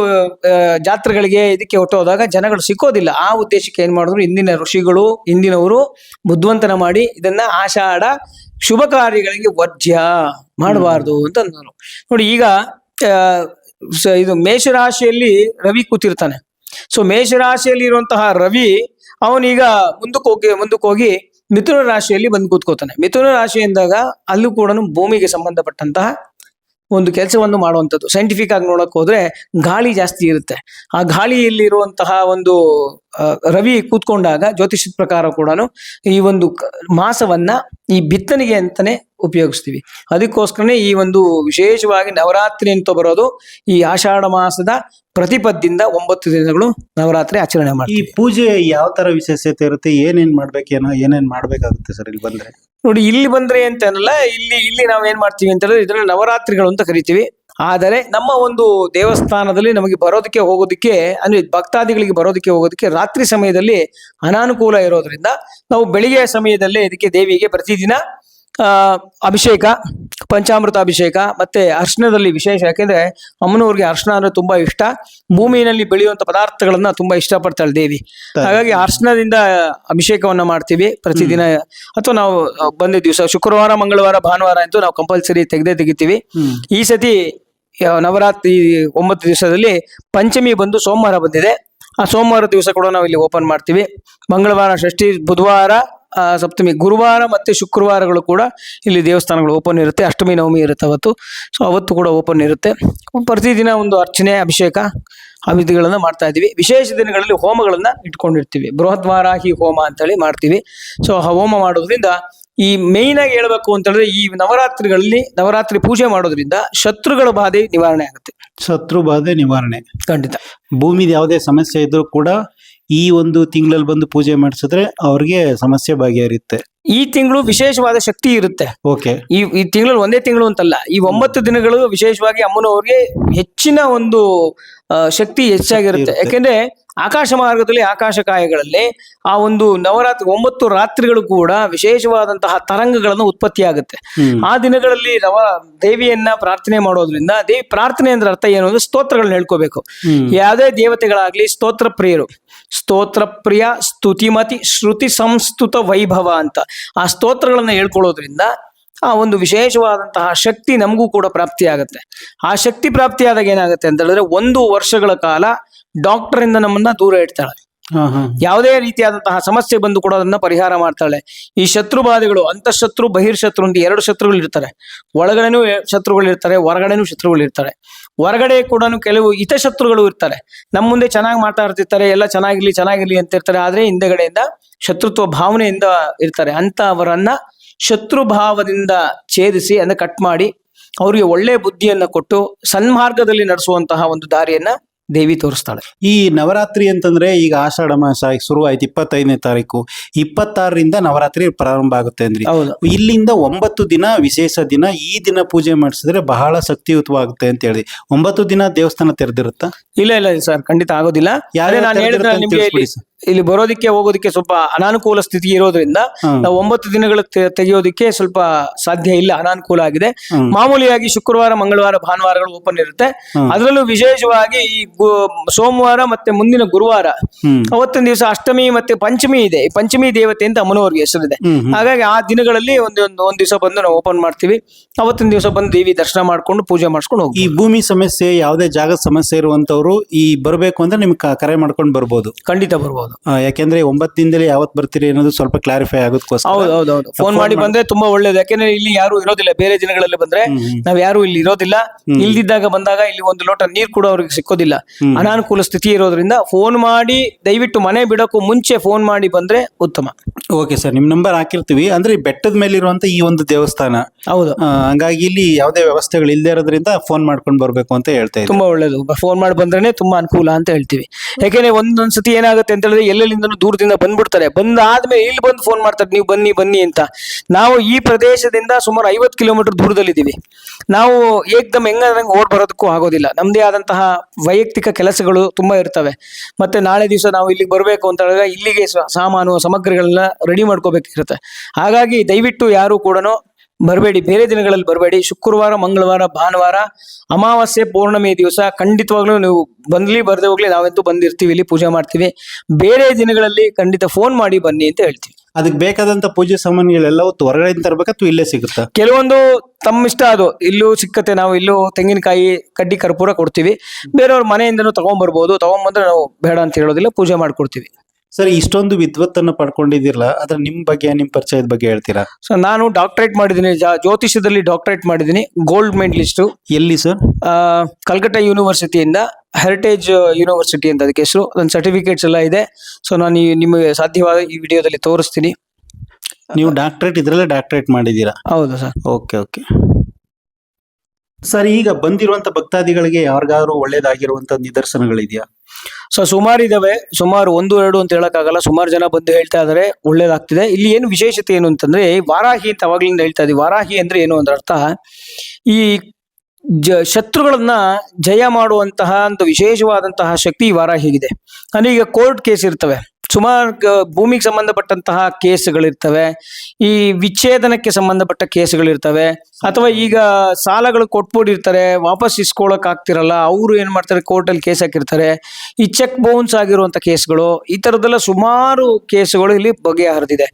ಜಾತ್ರೆಗಳಿಗೆ ಇದಕ್ಕೆ ಹೊಟ್ಟೋದಾಗ ಜನಗಳು ಸಿಕ್ಕೋದಿಲ್ಲ. ಆ ಉದ್ದೇಶಕ್ಕೆ ಏನ್ ಮಾಡಿದ್ರು ಇಂದಿನ ಋಷಿಗಳು ಇಂದಿನವರು ಬುದ್ಧಿವಂತನ ಮಾಡಿ ಇದನ್ನ ಆಷಾಢ ಶುಭ ಕಾರ್ಯಗಳಿಗೆ ವರ್ಜ್ಯ ಮಾಡಬಾರ್ದು ಅಂತ ಅಂದರು ನೋಡಿ ಈಗ ಇದು ಮೇಷರಾಶಿಯಲ್ಲಿ ರವಿ ಕೂತಿರ್ತಾನೆ. ಸೊ ಮೇಷರಾಶಿಯಲ್ಲಿ ಇರುವಂತಹ ರವಿ ಅವನೀಗ ಮುಂದಕ್ಕೆ ಹೋಗಿ ಮುಂದಕ್ಕೆ ಹೋಗಿ ಮಿಥುನ ರಾಶಿಯಲ್ಲಿ ಬಂದು ಕೂತ್ಕೋತಾನೆ. ಮಿಥುನ ರಾಶಿ ಎಂದಾಗ ಅಲ್ಲೂ ಕೂಡ ಭೂಮಿಗೆ ಸಂಬಂಧಪಟ್ಟಂತಹ ಒಂದು ಕೆಲಸವನ್ನು ಮಾಡುವಂಥದ್ದು. ಸೈಂಟಿಫಿಕ್ ಆಗಿ ನೋಡಕ್ ಹೋದ್ರೆ ಗಾಳಿ ಜಾಸ್ತಿ ಇರುತ್ತೆ. ಆ ಗಾಳಿಯಲ್ಲಿ ಇರುವಂತಹ ಒಂದು ರವಿ ಕೂತ್ಕೊಂಡಾಗ ಜ್ಯೋತಿಷದ ಪ್ರಕಾರ ಕೂಡ ಈ ಒಂದು ಮಾಸವನ್ನ ಈ ಬಿತ್ತನೆಗೆ ಅಂತಾನೆ ಉಪಯೋಗಿಸ್ತೀವಿ. ಅದಕ್ಕೋಸ್ಕರನೇ ಈ ಒಂದು ವಿಶೇಷವಾಗಿ ನವರಾತ್ರಿ ಅಂತ ಬರೋದು ಈ ಆಷಾಢ ಮಾಸದ ಪ್ರತಿಪದ್ದಿಂದ ಒಂಬತ್ತು ದಿನಗಳು ನವರಾತ್ರಿ ಆಚರಣೆ ಈ ಪೂಜೆ ಯಾವ ತರ ವಿಶೇಷತೆ ಇರುತ್ತೆ? ಏನೇನ್ ಮಾಡ್ಬೇಕೇನೋ ಏನೇನ್ ಮಾಡ್ಬೇಕಾಗುತ್ತೆ ಸರ್ ಇಲ್ಲಿ ಬಂದ್ರೆ? ನೋಡಿ ಇಲ್ಲಿ ಬಂದ್ರೆ ಅಂತ ಅನ್ನಲ್ಲ ಇಲ್ಲಿ ಇಲ್ಲಿ ನಾವು ಏನ್ ಮಾಡ್ತೀವಿ ಅಂತ ಹೇಳಿದ್ರೆ ಇದನ್ನ ನವರಾತ್ರಿಗಳು ಅಂತ ಕರಿತೀವಿ. ಆದರೆ ನಮ್ಮ ಒಂದು ದೇವಸ್ಥಾನದಲ್ಲಿ ನಮಗೆ ಬರೋದಕ್ಕೆ ಹೋಗೋದಕ್ಕೆ ಅಂದ್ರೆ ಭಕ್ತಾದಿಗಳಿಗೆ ಬರೋದಕ್ಕೆ ಹೋಗೋದಕ್ಕೆ ರಾತ್ರಿ ಸಮಯದಲ್ಲಿ ಅನಾನುಕೂಲ ಇರೋದ್ರಿಂದ ನಾವು ಬೆಳಿಗ್ಗೆ ಸಮಯದಲ್ಲೇ ಇದಕ್ಕೆ ದೇವಿಗೆ ಪ್ರತಿದಿನ ಅಭಿಷೇಕ ಪಂಚಾಮೃತ ಅಭಿಷೇಕ ಮತ್ತೆ ಅರ್ಶನದಲ್ಲಿ ವಿಶೇಷ ಯಾಕೆಂದ್ರೆ ಅಮ್ಮನವ್ರಿಗೆ ಅರ್ಶನ ಅಂದ್ರೆ ತುಂಬಾ ಇಷ್ಟ. ಭೂಮಿಯಲ್ಲಿ ಬೆಳೆಯುವಂತ ಪದಾರ್ಥಗಳನ್ನ ತುಂಬಾ ಇಷ್ಟಪಡ್ತಾಳೆ ದೇವಿ. ಹಾಗಾಗಿ ಅರ್ಶನದಿಂದ ಅಭಿಷೇಕವನ್ನ ಮಾಡ್ತೀವಿ ಪ್ರತಿದಿನ. ಅಥವಾ ನಾವು ಬಂದ ದಿವಸ ಶುಕ್ರವಾರ ಮಂಗಳವಾರ ಭಾನುವಾರ ಅಂತೂ ನಾವು ಕಂಪಲ್ಸರಿ ತೆಗೆದೇ ತೆಗಿತೀವಿ. ಈ ಸತಿ ನವರಾತ್ರಿ ಒಂಬತ್ತು ದಿವಸದಲ್ಲಿ ಪಂಚಮಿ ಬಂದು ಸೋಮವಾರ ಬಂದಿದೆ. ಆ ಸೋಮವಾರ ದಿವಸ ಕೂಡ ನಾವು ಇಲ್ಲಿ ಓಪನ್ ಮಾಡ್ತೀವಿ. ಮಂಗಳವಾರ, ಷಷ್ಠಿ, ಬುಧವಾರ ಸಪ್ತಮಿ, ಗುರುವಾರ ಮತ್ತು ಶುಕ್ರವಾರಗಳು ಕೂಡ ಇಲ್ಲಿ ದೇವಸ್ಥಾನಗಳು ಓಪನ್ ಇರುತ್ತೆ. ಅಷ್ಟಮಿ, ನವಮಿ ಇರುತ್ತೆ ಅವತ್ತು. ಸೊ ಅವತ್ತು ಕೂಡ ಓಪನ್ ಇರುತ್ತೆ. ಪ್ರತಿದಿನ ಒಂದು ಅರ್ಚನೆ, ಅಭಿಷೇಕ ಆ ವಿಧಿಗಳನ್ನು ಮಾಡ್ತಾ ಇದ್ದೀವಿ. ವಿಶೇಷ ದಿನಗಳಲ್ಲಿ ಹೋಮಗಳನ್ನು ಇಟ್ಕೊಂಡಿರ್ತೀವಿ. ಬೃಹದ್ವಾರಾಹಿ ಹೋಮ ಅಂತೇಳಿ ಮಾಡ್ತೀವಿ. ಸೊ ಆ ಹೋಮ ಮಾಡೋದ್ರಿಂದ ಈ ಮೇಯ್ನ್ ಆಗಿ ಹೇಳ್ಬೇಕು ಅಂತ ಹೇಳಿದ್ರೆ ಈ ನವರಾತ್ರಿಗಳಲ್ಲಿ ನವರಾತ್ರಿ ಪೂಜೆ ಮಾಡೋದ್ರಿಂದ ಶತ್ರುಗಳ ಬಾಧೆ ನಿವಾರಣೆ ಆಗುತ್ತೆ. ಶತ್ರು ಬಾಧೆ ನಿವಾರಣೆ. ಖಂಡಿತ. ಭೂಮಿದ ಯಾವುದೇ ಸಮಸ್ಯೆ ಇದ್ರೂ ಕೂಡ ಈ ಒಂದು ತಿಂಗಳಲ್ಲಿ ಬಂದು ಪೂಜೆ ಮಾಡಿಸಿದ್ರೆ ಅವ್ರಿಗೆ ಸಮಸ್ಯೆ ಬಗೆಹರಿಯುತ್ತೆ. ಈ ತಿಂಗಳು ವಿಶೇಷವಾದ ಶಕ್ತಿ ಇರುತ್ತೆ. ಓಕೆ. ಈ ಈ ತಿಂಗಳು ಒಂದೇ ತಿಂಗಳು ಅಂತಲ್ಲ ಈ ಒಂಬತ್ತು ದಿನಗಳು ವಿಶೇಷವಾಗಿ ಅಮ್ಮನವ್ರಿಗೆ ಹೆಚ್ಚಿನ ಒಂದು ಆ, ಶಕ್ತಿ ಹೆಚ್ಚಾಗಿರುತ್ತೆ. ಯಾಕೆಂದ್ರೆ ಆಕಾಶ ಮಾರ್ಗದಲ್ಲಿ ಆಕಾಶ ಕಾಯಗಳಲ್ಲಿ ಆ ಒಂದು ನವರಾತ್ರಿ ಒಂಬತ್ತು ರಾತ್ರಿಗಳು ಕೂಡ ವಿಶೇಷವಾದಂತಹ ತರಂಗಗಳನ್ನು ಉತ್ಪತ್ತಿ ಆಗುತ್ತೆ ಆ ದಿನಗಳಲ್ಲಿ ನವ ದೇವಿಯನ್ನ ಪ್ರಾರ್ಥನೆ ಮಾಡೋದ್ರಿಂದ ದೇವಿ ಪ್ರಾರ್ಥನೆ ಅಂದ್ರೆ ಅರ್ಥ ಏನು ಅಂದ್ರೆ ಸ್ತೋತ್ರಗಳನ್ನ ಹೇಳ್ಕೋಬೇಕು. ಯಾವುದೇ ದೇವತೆಗಳಾಗ್ಲಿ ಸ್ತೋತ್ರ ಪ್ರಿಯರು. ಸ್ತೋತ್ರ ಪ್ರಿಯ ಸ್ತುತಿಮತಿ ಶ್ರುತಿ ಸಂಸ್ತುತ ವೈಭವ ಅಂತ ಆ ಸ್ತೋತ್ರಗಳನ್ನ ಹೇಳ್ಕೊಳ್ಳೋದ್ರಿಂದ ಆ ಒಂದು ವಿಶೇಷವಾದಂತಹ ಶಕ್ತಿ ನಮಗೂ ಕೂಡ ಪ್ರಾಪ್ತಿಯಾಗುತ್ತೆ. ಆ ಶಕ್ತಿ ಪ್ರಾಪ್ತಿಯಾದಾಗ ಏನಾಗುತ್ತೆ ಅಂತ ಹೇಳಿದ್ರೆ ಒಂದು ವರ್ಷಗಳ ಕಾಲ ಡಾಕ್ಟರ್ ಇಂದ ನಮ್ಮನ್ನ ದೂರ ಇಡ್ತಾಳೆ. ಯಾವುದೇ ರೀತಿಯಾದಂತಹ ಸಮಸ್ಯೆ ಬಂದು ಕೂಡ ಅದನ್ನ ಪರಿಹಾರ ಮಾಡ್ತಾಳೆ. ಈ ಶತ್ರು ಬಾಧೆಗಳು ಅಂತಃಶತ್ರು ಬಹಿರ್ಶತ್ರು ಅಂತ ಎರಡು ಶತ್ರುಗಳು ಇರ್ತಾರೆ. ಒಳಗಡೆನೂ ಶತ್ರುಗಳು ಇರ್ತಾರೆ ಹೊರಗಡೆನೂ ಶತ್ರುಗಳು ಇರ್ತಾರೆ. ಹೊರಗಡೆ ಕೂಡ ಕೆಲವು ಹಿತಶತ್ರುಗಳು ಇರ್ತಾರೆ. ನಮ್ಮ ಮುಂದೆ ಚೆನ್ನಾಗಿ ಮಾತಾಡ್ತಿರ್ತಾರೆ ಎಲ್ಲ ಚೆನ್ನಾಗಿರ್ಲಿ ಚೆನ್ನಾಗಿರ್ಲಿ ಅಂತ ಇರ್ತಾರೆ. ಆದ್ರೆ ಹಿಂದೆಗಡೆಯಿಂದ ಶತ್ರುತ್ವ ಭಾವನೆಯಿಂದ ಇರ್ತಾರೆ. ಅಂತ ಅವರನ್ನ ಶತ್ರು ಭಾವದಿಂದ ಛೇದಿಸಿ ಅಂದ್ರೆ ಕಟ್ ಮಾಡಿ ಅವರಿಗೆ ಒಳ್ಳೆ ಬುದ್ಧಿಯನ್ನ ಕೊಟ್ಟು ಸನ್ಮಾರ್ಗದಲ್ಲಿ ನಡೆಸುವಂತಹ ಒಂದು ದಾರಿಯನ್ನ ದೇವಿ ತೋರಿಸ್ತಾಳೆ. ಈ ನವರಾತ್ರಿ ಅಂತಂದ್ರೆ ಈಗ ಆಷಾಢ ಮಾಸ ಶುರು ಆಯ್ತು ಇಪ್ಪತ್ತೈದನೇ ತಾರೀಕು. ಇಪ್ಪತ್ತಾರರಿಂದ ನವರಾತ್ರಿ ಪ್ರಾರಂಭ ಆಗುತ್ತೆ ಅಂದ್ರೆ. ಹೌದು. ಇಲ್ಲಿಂದ ಒಂಬತ್ತು ದಿನ ವಿಶೇಷ ದಿನ ಈ ದಿನ ಪೂಜೆ ಮಾಡಿಸಿದ್ರೆ ಬಹಳ ಶಕ್ತಿಯುತವಾಗುತ್ತೆ ಅಂತ ಹೇಳಿ. ಒಂಬತ್ತು ದಿನ ದೇವಸ್ಥಾನ ತೆರೆದಿರುತ್ತಾ? ಇಲ್ಲ ಇಲ್ಲ ಸರ್ ಖಂಡಿತ ಆಗೋದಿಲ್ಲ. ಯಾರೇ ನಾನು ಹೇಳಿದ್ರೆ ನಿಮ್ಗೆ ಇಲ್ಲಿ ಬರೋದಿಕ್ಕೆ ಹೋಗೋದಿಕ್ಕೆ ಸ್ವಲ್ಪ ಅನಾನುಕೂಲ ಸ್ಥಿತಿ ಇರೋದ್ರಿಂದ. ನಾವು ಒಂಬತ್ತು ದಿನಗಳ ತೆಗೆಯೋದಿಕ್ಕೆ ಸ್ವಲ್ಪ ಸಾಧ್ಯ ಇಲ್ಲ ಅನಾನುಕೂಲ ಆಗಿದೆ. ಮಾಮೂಲಿಯಾಗಿ ಶುಕ್ರವಾರ ಮಂಗಳವಾರ ಭಾನುವಾರಗಳು ಓಪನ್ ಇರುತ್ತೆ. ಅದರಲ್ಲೂ ವಿಶೇಷವಾಗಿ ಈ ಸೋಮವಾರ ಮತ್ತೆ ಮುಂದಿನ ಗುರುವಾರ ಅವತ್ತೊಂದು ಅವತ್ತಿನ ದಿವಸ ಅಷ್ಟಮಿ ಮತ್ತೆ ಪಂಚಮಿ ಇದೆ. ಪಂಚಮಿ ದೇವತೆ ಅಂತ ಅಮ್ಮನವ್ರಿಗೆ ಹೆಸರಿದೆ. ಹಾಗಾಗಿ ಆ ದಿನಗಳಲ್ಲಿ ಒಂದೊಂದು ಒಂದು ದಿವಸ ಬಂದು ನಾವು ಓಪನ್ ಮಾಡ್ತೀವಿ. ಅವತ್ತಿನ ದಿವಸ ಬಂದು ದೇವಿ ದರ್ಶನ ಮಾಡ್ಕೊಂಡು ಪೂಜೆ ಮಾಡ್ಕೊಂಡು ಹೋಗಿ ಈ ಭೂಮಿ ಸಮಸ್ಯೆ ಯಾವುದೇ ಜಾಗ ಸಮಸ್ಯೆ ಇರುವಂತವ್ರು ಈ ಬರಬೇಕು ಅಂದ್ರೆ ನಿಮ್ಗೆ ಕರೆ ಮಾಡ್ಕೊಂಡು ಬರ್ಬೋದು. ಖಂಡಿತ ಬರ್ಬೋದು. ಯಾಕೆಂದ್ರೆ ಒಂಬತ್ತು ದಿನದಲ್ಲಿ ಯಾವತ್ ಬರ್ತೀರಿ ಅನ್ನೋದು ಸ್ವಲ್ಪ ಕ್ಲಾರಿಫೈ ಆಗೋದಕ್ಕೋಸ್ಕರ ಹೌದು ಹೌದು ಹೌದು. ಫೋನ್ ಮಾಡಿ ಬಂದ್ರೆ ತುಂಬಾ ಒಳ್ಳೇದು. ಯಾಕೆಂದ್ರೆ ಇಲ್ಲಿ ಯಾರು ಇರೋದಿಲ್ಲ. ಬೇರೆ ದಿನಗಳಲ್ಲಿ ಬಂದ್ರೆ. ನಾವ್ ಯಾರು ಇಲ್ಲಿ ಇರೋದಿಲ್ಲ. ಇಲ್ದಿದ್ದಾಗ ಬಂದಾಗ ಇಲ್ಲಿ ಒಂದು ಲೋಟ ನೀರ್ ಕೂಡ ಅವ್ರಿಗೆ ಸಿಕ್ಕೋದಿಲ್ಲ. ಅನಾನುಕೂಲ ಸ್ಥಿತಿ ಇರೋದ್ರಿಂದ ಫೋನ್ ಮಾಡಿ ದಯವಿಟ್ಟು ಮನೆ ಬಿಡೋಕ್ಕೂ ಮುಂಚೆ ಫೋನ್ ಮಾಡಿ ಬಂದ್ರೆ ಉತ್ತಮ. ಓಕೆ ಸರ್ ನಿಮ್ ನಂಬರ್ ಹಾಕಿರ್ತೀವಿ. ಅಂದ್ರೆ ಈ ಬೆಟ್ಟದ ಮೇಲೆ ಇರುವಂತ ಈ ಒಂದು ದೇವಸ್ಥಾನ. ಹೌದು. ಆ, ಹಂಗಾಗಿ ಇಲ್ಲಿ ಯಾವುದೇ ವ್ಯವಸ್ಥೆಗಳು ಇಲ್ಲದೆ ಇರೋದ್ರಿಂದ ಫೋನ್ ಮಾಡ್ಕೊಂಡು ಬರ್ಬೇಕು ಅಂತ ಹೇಳ್ತಾ ಇದ್ದೀನಿ ತುಂಬಾ ಒಳ್ಳೇದು. ಫೋನ್ ಮಾಡಿ ಬಂದ್ರೆ ತುಂಬಾ ಅನುಕೂಲ ಅಂತ ಹೇಳ್ತೀವಿ. ಯಾಕೆಂದ್ರೆ ಒಂದೊಂದ್ಸತಿ ಏನಾಗುತ್ತೆ ಅಂತ ಹೇಳಿದ್ರೆ ಎಲ್ಲೆಲ್ಲಿಂದನೂ ದೂರದಿಂದ ಬಂದ್ಬಿಡ್ತಾರೆ. ಬಂದಾದ್ಮೇಲೆ ಇಲ್ಲಿ ಬಂದು ಫೋನ್ ಮಾಡ್ತಾರೆ, ನೀವು ಬನ್ನಿ ಬನ್ನಿ ಅಂತ. ನಾವು ಈ ಪ್ರದೇಶದಿಂದ ಸುಮಾರು ಐವತ್ತು ಕಿಲೋಮೀಟರ್ ದೂರದಲ್ಲಿದ್ದೀವಿ. ನಾವು ಏಕ್ದಮ್ ಹೆಂಗಂಗೆ ಓಡ್ ಬರೋದಕ್ಕೂ ಆಗೋದಿಲ್ಲ. ನಮ್ಮದೇ ಆದಂತಹ ವೈಯಕ್ತಿಕ ಕೆಲಸಗಳು ತುಂಬಾ ಇರ್ತವೆ. ಮತ್ತೆ ನಾಳೆ ದಿವಸ ನಾವು ಇಲ್ಲಿಗೆ ಬರಬೇಕು ಅಂತ ಹೇಳಿದ್ರೆ ಇಲ್ಲಿಗೆ ಸಾಮಾನು ಸಮಗ್ರಗಳನ್ನ ರೆಡಿ ಮಾಡ್ಕೋಬೇಕಿರುತ್ತೆ ಹಾಗಾಗಿ ದಯವಿಟ್ಟು ಯಾರು ಕೂಡ ಬರಬೇಡಿ. ಬೇರೆ ದಿನಗಳಲ್ಲಿ ಬರಬೇಡಿ. ಶುಕ್ರವಾರ ಮಂಗಳವಾರ ಭಾನುವಾರ ಅಮಾವಾಸ್ಯೆ ಪೌರ್ಣಮಿ ದಿವಸ ಖಂಡಿತವಾಗ್ಲೂ ನೀವು ಬಂದ್ಲಿ ಬರದೆ ಹೋಗ್ಲಿ ನಾವಂತೂ ಬಂದಿರ್ತೀವಿ ಇಲ್ಲಿ ಪೂಜೆ ಮಾಡ್ತೀವಿ. ಬೇರೆ ದಿನಗಳಲ್ಲಿ ಖಂಡಿತ ಫೋನ್ ಮಾಡಿ ಬನ್ನಿ ಅಂತ ಹೇಳ್ತೀವಿ. ಅದಕ್ಕೆ ಬೇಕಾದಂತ ಪೂಜೆ ಸಾಮಾನುಗಳೆಲ್ಲವೂ ಹೊರಗಡೆಯಿಂದ ತರಬೇಕು ಅಥವಾ ಇಲ್ಲೇ ಸಿಗುತ್ತಾ? ಕೆಲವೊಂದು ತಮ್ಮ ಇಷ್ಟ ಅದು. ಇಲ್ಲೂ ಸಿಕ್ಕತ್ತೆ ನಾವು ಇಲ್ಲೂ ತೆಂಗಿನಕಾಯಿ ಕಡ್ಡಿ ಕರ್ಪೂರ ಕೊಡ್ತೀವಿ. ಬೇರೆಯವ್ರ ಮನೆಯಿಂದನೂ ತಗೊಂಡ್ಬರ್ಬೋದು ತಗೊಂಡ್ಬಂದ್ರೆ ನಾವು ಬೇಡ ಅಂತ ಹೇಳೋದಿಲ್ಲ ಪೂಜೆ ಮಾಡ್ಕೊಡ್ತೀವಿ. ಸರ್ ಇಷ್ಟೊಂದು ವಿದ್ವತ್ತನ್ನು ಪಡ್ಕೊಂಡಿದ್ದೀರಲ್ಲ ಅದ್ರ ನಿಮ್ ಬಗ್ಗೆ ನಿಮ್ ಪರಿಚಯದ ಬಗ್ಗೆ ಹೇಳ್ತೀರಾ? ಸೊ ನಾನು ಡಾಕ್ಟರೇಟ್ ಮಾಡಿದ್ದೀನಿ ಜ- ಜ್ಯೋತಿಷ್ಯದಲ್ಲಿ ಡಾಕ್ಟರೇಟ್ ಮಾಡಿದ್ದೀನಿ ಗೋಲ್ಡ್ ಮೆಡಲಿಸ್ಟು. ಎಲ್ಲಿ ಸರ್? ಕಲ್ಕಟ್ಟ ಯೂನಿವರ್ಸಿಟಿಯಿಂದ ಹೆರಿಟೇಜ್ ಯೂನಿವರ್ಸಿಟಿ ಅಂತ ಅದಕ್ಕೆ ಹೆಸರು. ನನ್ನ ಸರ್ಟಿಫಿಕೇಟ್ಸ್ ಎಲ್ಲ ಇದೆ. ಸೊ ನಾನು ಈ ನಿಮಗೆ ಸಾಧ್ಯವಾದ ಈ ವಿಡಿಯೋದಲ್ಲಿ ತೋರಿಸ್ತೀನಿ. ನೀವು ಡಾಕ್ಟರೇಟ್ ಇದರಲ್ಲೇ ಡಾಕ್ಟರೇಟ್ ಮಾಡಿದ್ದೀರಾ? ಹೌದು ಸರ್. Okay okay. ಸರ್, ಈಗ ಬಂದಿರುವಂತ ಭಕ್ತಾದಿಗಳಿಗೆ ಯಾರಿಗಾದ್ರೂ ಒಳ್ಳೇದಾಗಿರುವಂತ ನಿದರ್ಶನಗಳಿದೆಯಾ? ಸೊ ಸುಮಾರು ಇದಾವೆ. ಸುಮಾರು ಒಂದು, ಎರಡು ಅಂತ ಹೇಳಕ್ಕಾಗಲ್ಲ. ಸುಮಾರು ಜನ ಬಂದು ಹೇಳ್ತಾ ಇದಾರೆ, ಒಳ್ಳೇದಾಗ್ತಿದೆ. ಇಲ್ಲಿ ಏನು ವಿಶೇಷತೆ ಏನು ಅಂತಂದ್ರೆ, ವಾರಾಹಿ ಅಂತ ಅವಾಗ್ಲಿಂದ ಹೇಳ್ತಾ ಇದ್ದೀವಿ ವಾರಾಹಿ ಅಂದ್ರೆ ಏನು ಅಂದ್ರೆ ಅರ್ಥ? ಈ ಜ, ಶತ್ರುಗಳನ್ನ ಜಯ ಮಾಡುವಂತಹ ಒಂದು ವಿಶೇಷವಾದಂತಹ ಶಕ್ತಿ ವಾರಾಹಿಗಿದೆ. ಅಂದ್ರೆ ಈಗ ಕೋರ್ಟ್ ಕೇಸ್ ಇರ್ತವೆ. ಸುಮಾರು ಭೂಮಿಗೆ ಸಂಬಂಧಪಟ್ಟಂತಹ ಕೇಸ್ಗಳಿರ್ತವೆ, ಈ ವಿಚ್ಛೇದನಕ್ಕೆ ಸಂಬಂಧಪಟ್ಟ ಕೇಸ್ಗಳಿರ್ತವೆ, ಅಥವಾ ಈಗ ಸಾಲಗಳು ಕೊಟ್ಬಿಟ್ಟಿರ್ತಾರೆ, ವಾಪಸ್ ಇಸ್ಕೊಳಕ್ ಆಗ್ತಿರಲ್ಲ, ಅವರು ಏನು ಮಾಡ್ತಾರೆ ಕೋರ್ಟಲ್ಲಿ ಕೇಸ್ ಹಾಕಿರ್ತಾರೆ, ಈ ಚೆಕ್ ಬೌನ್ಸ್ ಆಗಿರುವಂತ ಕೇಸ್ಗಳು, ಈ ಥರದ್ದೆಲ್ಲ ಸುಮಾರು ಕೇಸ್ಗಳು ಇಲ್ಲಿ ಬಗೆಹರಿದಿದೆ.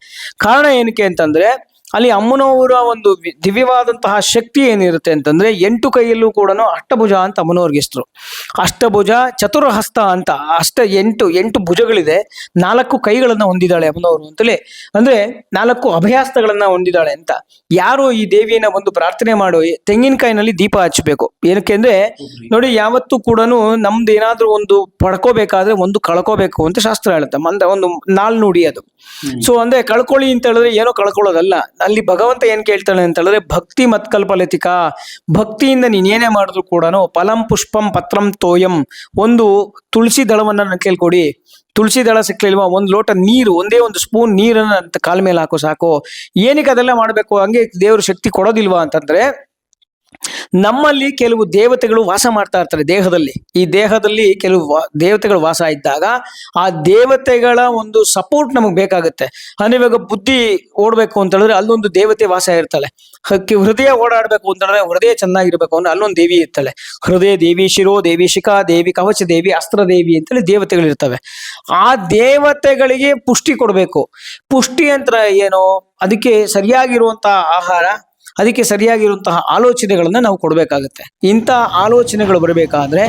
ಕಾರಣ ಏನಕ್ಕೆ ಅಂತಂದ್ರೆ ಅಲ್ಲಿ ಅಮ್ಮನವರ ಒಂದು ದಿವ್ಯವಾದಂತಹ ಶಕ್ತಿ ಏನಿರುತ್ತೆ ಅಂತಂದ್ರೆ ಎಂಟು ಕೈಯಲ್ಲೂ ಕೂಡ ಅಷ್ಟಭುಜ ಅಂತ ಅಮ್ಮನವ್ರಿಗೆ ಹೆಸರು. ಅಷ್ಟಭುಜ ಚತುರಹಸ್ತ ಅಂತ ಅಷ್ಟ ಎಂಟು ಎಂಟು ಭುಜಗಳಿದೆ. ನಾಲ್ಕು ಕೈಗಳನ್ನ ಹೊಂದಿದ್ದಾಳೆ ಅಮ್ಮನವರು ಅಂತಲೇ. ಅಂದ್ರೆ ನಾಲ್ಕು ಅಭಯಾಸ್ತಗಳನ್ನ ಹೊಂದಿದ್ದಾಳೆ ಅಂತ. ಯಾರು ಈ ದೇವಿಯನ್ನ ಒಂದು ಪ್ರಾರ್ಥನೆ ಮಾಡೋ ತೆಂಗಿನಕಾಯಿನಲ್ಲಿ ದೀಪ ಹಚ್ಚಬೇಕು? ಏನಕ್ಕೆ ಅಂದ್ರೆ ನೋಡಿ ಯಾವತ್ತು ಕೂಡ ನಮ್ದು ಏನಾದ್ರೂ ಒಂದು ಪಡ್ಕೋಬೇಕಾದ್ರೆ ಒಂದು ಕಳ್ಕೋಬೇಕು ಅಂತ ಶಾಸ್ತ್ರ ಹೇಳುತ್ತೆ. ಮಂದ ಒಂದು ನಾಲ್ ನುಡಿ ಅದು ಸೊ ಅಂದ್ರೆ ಕಳ್ಕೊಳ್ಳಿ ಅಂತ ಹೇಳಿದ್ರೆ ಏನೋ ಕಳ್ಕೊಳ್ಳೋದಲ್ಲ. ಅಲ್ಲಿ ಭಗವಂತ ಏನು ಕೇಳ್ತಾಳೆ ಅಂತ ಭಕ್ತಿ ಮತ್ಕಲ್ಪಲತಿಕ, ಭಕ್ತಿಯಿಂದ ನೀನ್ ಏನೇ ಮಾಡಿದ್ರು ಕೂಡ ಫಲಂ ಪುಷ್ಪಂ ಪತ್ರಂ ತೋಯಂ. ಒಂದು ತುಳಸಿ ದಳವನ್ನ ನನ್ನ ಕೇಳ್ಕೊಡಿ ತುಳಸಿ ದಳ ಸಿಕ್ಕಲಿಲ್ವ ಒಂದು ಲೋಟ ನೀರು, ಒಂದೇ ಒಂದು ಸ್ಪೂನ್ ನೀರನ್ನ ಕಾಲ್ ಮೇಲೆ ಹಾಕೋ ಸಾಕು. ಏನಕ್ಕೆ ಅದೆಲ್ಲ ಮಾಡಬೇಕು? ಹಂಗೆ ದೇವ್ರ ಶಕ್ತಿ ಕೊಡೋದಿಲ್ವಾ ಅಂತಂದ್ರೆ ನಮ್ಮಲ್ಲಿ ಕೆಲವು ದೇವತೆಗಳು ವಾಸ ಮಾಡ್ತಾ ಇರ್ತಾರೆ ದೇಹದಲ್ಲಿ. ಈ ದೇಹದಲ್ಲಿ ಕೆಲವು ದೇವತೆಗಳು ವಾಸ ಇದ್ದಾಗ ಆ ದೇವತೆಗಳ ಒಂದು ಸಪೋರ್ಟ್ ನಮಗೆ ಬೇಕಾಗುತ್ತೆ. ಅಂದ್ರೆ ಇವಾಗ ಬುದ್ಧಿ ಓಡ್ಬೇಕು ಅಂತ ಹೇಳಿದ್ರೆ ಅಲ್ಲೊಂದು ದೇವತೆ ವಾಸ ಇರ್ತಾಳೆ. ಹಕ್ಕಿ ಹೃದಯ ಓಡಾಡಬೇಕು ಅಂತ ಹೇಳಿದ್ರೆ ಹೃದಯ ಚೆನ್ನಾಗಿರ್ಬೇಕು ಅಂದ್ರೆ ಅಲ್ಲೊಂದು ದೇವಿ ಇರ್ತಾಳೆ. ಹೃದಯ ದೇವಿ, ಶಿರೋ ದೇವಿ, ಶಿಖಾ ದೇವಿ, ಕವಚ ದೇವಿ, ಅಸ್ತ್ರ ದೇವಿ ಅಂತೇಳಿ ದೇವತೆಗಳು ಇರ್ತವೆ. ಆ ದೇವತೆಗಳಿಗೆ ಪುಷ್ಟಿ ಕೊಡಬೇಕು. ಪುಷ್ಟಿ ಅಂತ ಏನು? ಅದಕ್ಕೆ ಸರಿಯಾಗಿರುವಂತಹ ಆಹಾರ ಅದಕ್ಕೆ ಸರಿಯಾಗಿರುವಂತಹ ಆಲೋಚನೆಗಳನ್ನು ನಾವು ಕೊಡಬೇಕಾಗುತ್ತೆ. ಇಂಥ ಆಲೋಚನೆಗಳು ಬರಬೇಕಾದ್ರೆ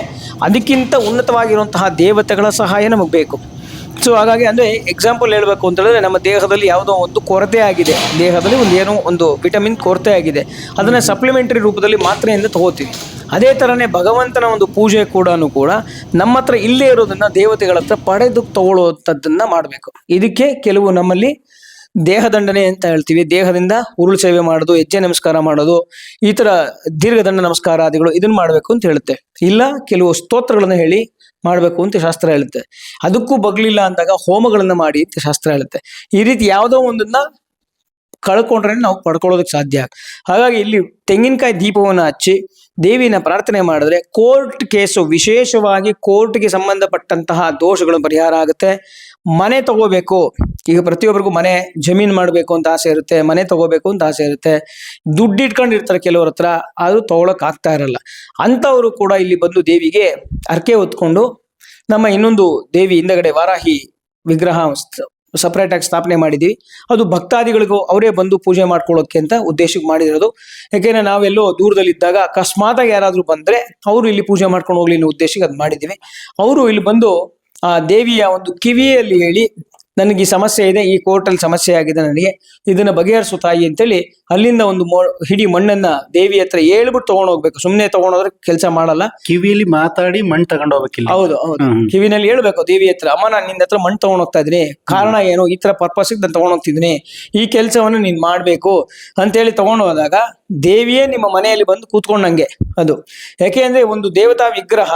ಅದಕ್ಕಿಂತ ಉನ್ನತವಾಗಿರುವಂತಹ ದೇವತೆಗಳ ಸಹಾಯ ನಮಗೆ ಬೇಕು. ಸೊ ಹಾಗಾಗಿ ಅಂದರೆ ಎಕ್ಸಾಂಪಲ್ ಹೇಳಬೇಕು ಅಂತ ಹೇಳಿದ್ರೆ ನಮ್ಮ ದೇಹದಲ್ಲಿ ಯಾವುದೋ ಒಂದು ಕೊರತೆ ಆಗಿದೆ. ದೇಹದಲ್ಲಿ ಒಂದು ಏನೋ ಒಂದು ವಿಟಮಿನ್ ಕೊರತೆ ಆಗಿದೆ. ಅದನ್ನು ಸಪ್ಲಿಮೆಂಟರಿ ರೂಪದಲ್ಲಿ ಮಾತ್ರೆಯಿಂದ ತಗೋತೀವಿ. ಅದೇ ಥರನೇ ಭಗವಂತನ ಒಂದು ಪೂಜೆ ಕೂಡ ಕೂಡ ನಮ್ಮ ಹತ್ರ ಇಲ್ಲೇ ಇರೋದನ್ನು ದೇವತೆಗಳ ಹತ್ರ ಪಡೆದು ತಗೊಳ್ಳುವಂಥದ್ದನ್ನು ಮಾಡಬೇಕು. ಇದಕ್ಕೆ ಕೆಲವು ನಮ್ಮಲ್ಲಿ ದೇಹದಂಡನೆ ಅಂತ ಹೇಳ್ತೀವಿ. ದೇಹದಿಂದ ಉರುಳು ಸೇವೆ ಮಾಡೋದು, ಹೆಜ್ಜೆ ನಮಸ್ಕಾರ ಮಾಡೋದು, ಈ ತರ ದೀರ್ಘದಂಡ ನಮಸ್ಕಾರಾದಿಗಳು ಇದನ್ನ ಮಾಡಬೇಕು ಅಂತ ಹೇಳುತ್ತೆ. ಇಲ್ಲ, ಕೆಲವು ಸ್ತೋತ್ರಗಳನ್ನ ಹೇಳಿ ಮಾಡಬೇಕು ಅಂತ ಶಾಸ್ತ್ರ ಹೇಳುತ್ತೆ. ಅದಕ್ಕೂ ಬಗ್ಲಿಲ್ಲ ಅಂದಾಗ ಹೋಮಗಳನ್ನ ಮಾಡಿ ಅಂತ ಶಾಸ್ತ್ರ ಹೇಳುತ್ತೆ. ಈ ರೀತಿ ಯಾವುದೋ ಒಂದನ್ನ ಕಳ್ಕೊಂಡ್ರೆ ನಾವು ಪಡ್ಕೊಳ್ಳೋದಕ್ಕೆ ಸಾಧ್ಯ. ಹಾಗಾಗಿ ಇಲ್ಲಿ ತೆಂಗಿನಕಾಯಿ ದೀಪವನ್ನು ಹಚ್ಚಿ, ದೇವಿನ ಪ್ರಾರ್ಥನೆ ಮಾಡಿದ್ರೆ ಕೋರ್ಟ್ ಕೇಸು ವಿಶೇಷವಾಗಿ ಕೋರ್ಟ್ಗೆ ಸಂಬಂಧಪಟ್ಟಂತಹ ದೋಷಗಳು ಪರಿಹಾರ ಆಗುತ್ತೆ. ಮನೆ ತಗೋಬೇಕು. ಈಗ ಪ್ರತಿಯೊಬ್ಬರಿಗೂ ಮನೆ ಜಮೀನ್ ಮಾಡಬೇಕು ಅಂತ ಆಸೆ ಇರುತ್ತೆ, ಮನೆ ತಗೋಬೇಕು ಅಂತ ಆಸೆ ಇರುತ್ತೆ. ದುಡ್ಡು ಇಟ್ಕೊಂಡಿರ್ತಾರೆ ಕೆಲವ್ರ ಹತ್ರ ಅದು ತಗೊಳಕ್ ಆಗ್ತಾ ಇರಲ್ಲ. ಅಂಥವರು ಕೂಡ ಇಲ್ಲಿ ಬಂದು ದೇವಿಗೆ ಅರ್ಕೆ ಹೊತ್ಕೊಂಡು ನಮ್ಮ ಇನ್ನೊಂದು ದೇವಿ ಹಿಂದಗಡೆ ವಾರಾಹಿ ವಿಗ್ರಹ ಸಪರೇಟ್ ಆಗಿ ಸ್ಥಾಪನೆ ಮಾಡಿದೀವಿ. ಅದು ಭಕ್ತಾದಿಗಳಿಗೂ ಅವರೇ ಬಂದು ಪೂಜೆ ಮಾಡ್ಕೊಳ್ಳೋಕೆ ಅಂತ ಉದ್ದೇಶಕ್ಕೆ ಮಾಡಿರೋದು. ಯಾಕೆಂದ್ರೆ ನಾವೆಲ್ಲೋ ದೂರದಲ್ಲಿದ್ದಾಗ ಅಕಸ್ಮಾತಾಗಿ ಯಾರಾದ್ರೂ ಬಂದ್ರೆ ಅವರು ಇಲ್ಲಿ ಪೂಜೆ ಮಾಡ್ಕೊಂಡು ಹೋಗ್ಲಿ ಅನ್ನೋ ಉದ್ದೇಶಕ್ಕೆ ಅದು ಮಾಡಿದೀವಿ. ಅವರು ಇಲ್ಲಿ ಬಂದು ಆ ದೇವಿಯ ಒಂದು ಕಿವಿಯಲ್ಲಿ ಹೇಳಿ ನನಗೆ ಈ ಸಮಸ್ಯೆ ಇದೆ ಈ ಕೋರ್ಟಲ್ಲಿ ಸಮಸ್ಯೆ ಆಗಿದೆ ನನಗೆ ಇದನ್ನ ಬಗೆಹರಿಸು ತಾಯಿ ಅಂತೇಳಿ ಅಲ್ಲಿಂದ ಒಂದು ಹಿಡಿ ಮಣ್ಣನ್ನ ದೇವಿ ಹತ್ರ ಹೇಳ್ಬಿಟ್ಟು ತಗೊಂಡ್ ಹೋಗ್ಬೇಕು. ಸುಮ್ಮನೆ ತಗೊಂಡೋದ್ರೆ ಕೆಲಸ ಮಾಡಲ್ಲ. ಕಿವಿಯಲ್ಲಿ ಮಾತಾಡಿ ಮಣ್ಣು ತಗೊಂಡು ಹೋಗ್ಬೇಕಿಲ್ಲ. ಹೌದು ಹೌದು. ಕಿವಿನಲ್ಲಿ ಹೇಳ್ಬೇಕು ದೇವಿ ಹತ್ರ ಅಮ್ಮ ನಾನು ನಿನ್ನ ಹತ್ರ ಮಣ್ಣು ತಗೊಂಡ್ ಹೋಗ್ತಾ ಇದ್ದೀನಿ. ಕಾರಣ ಏನು? ಈ ತರ ಪರ್ಪಸ್ ನಾನು ತಗೊಂಡ್ ಹೋಗ್ತಿದ್ದೀನಿ. ಈ ಕೆಲಸವನ್ನು ನೀನ್ ಮಾಡ್ಬೇಕು ಅಂತೇಳಿ ತಗೊಂಡು ಹೋದಾಗ ದೇವಿಯೇ ನಿಮ್ಮ ಮನೆಯಲ್ಲಿ ಬಂದು ಕೂತ್ಕೊಂಡಂಗೆ ಅದು. ಯಾಕೆ ಅಂದ್ರೆ ಒಂದು ದೇವತಾ ವಿಗ್ರಹ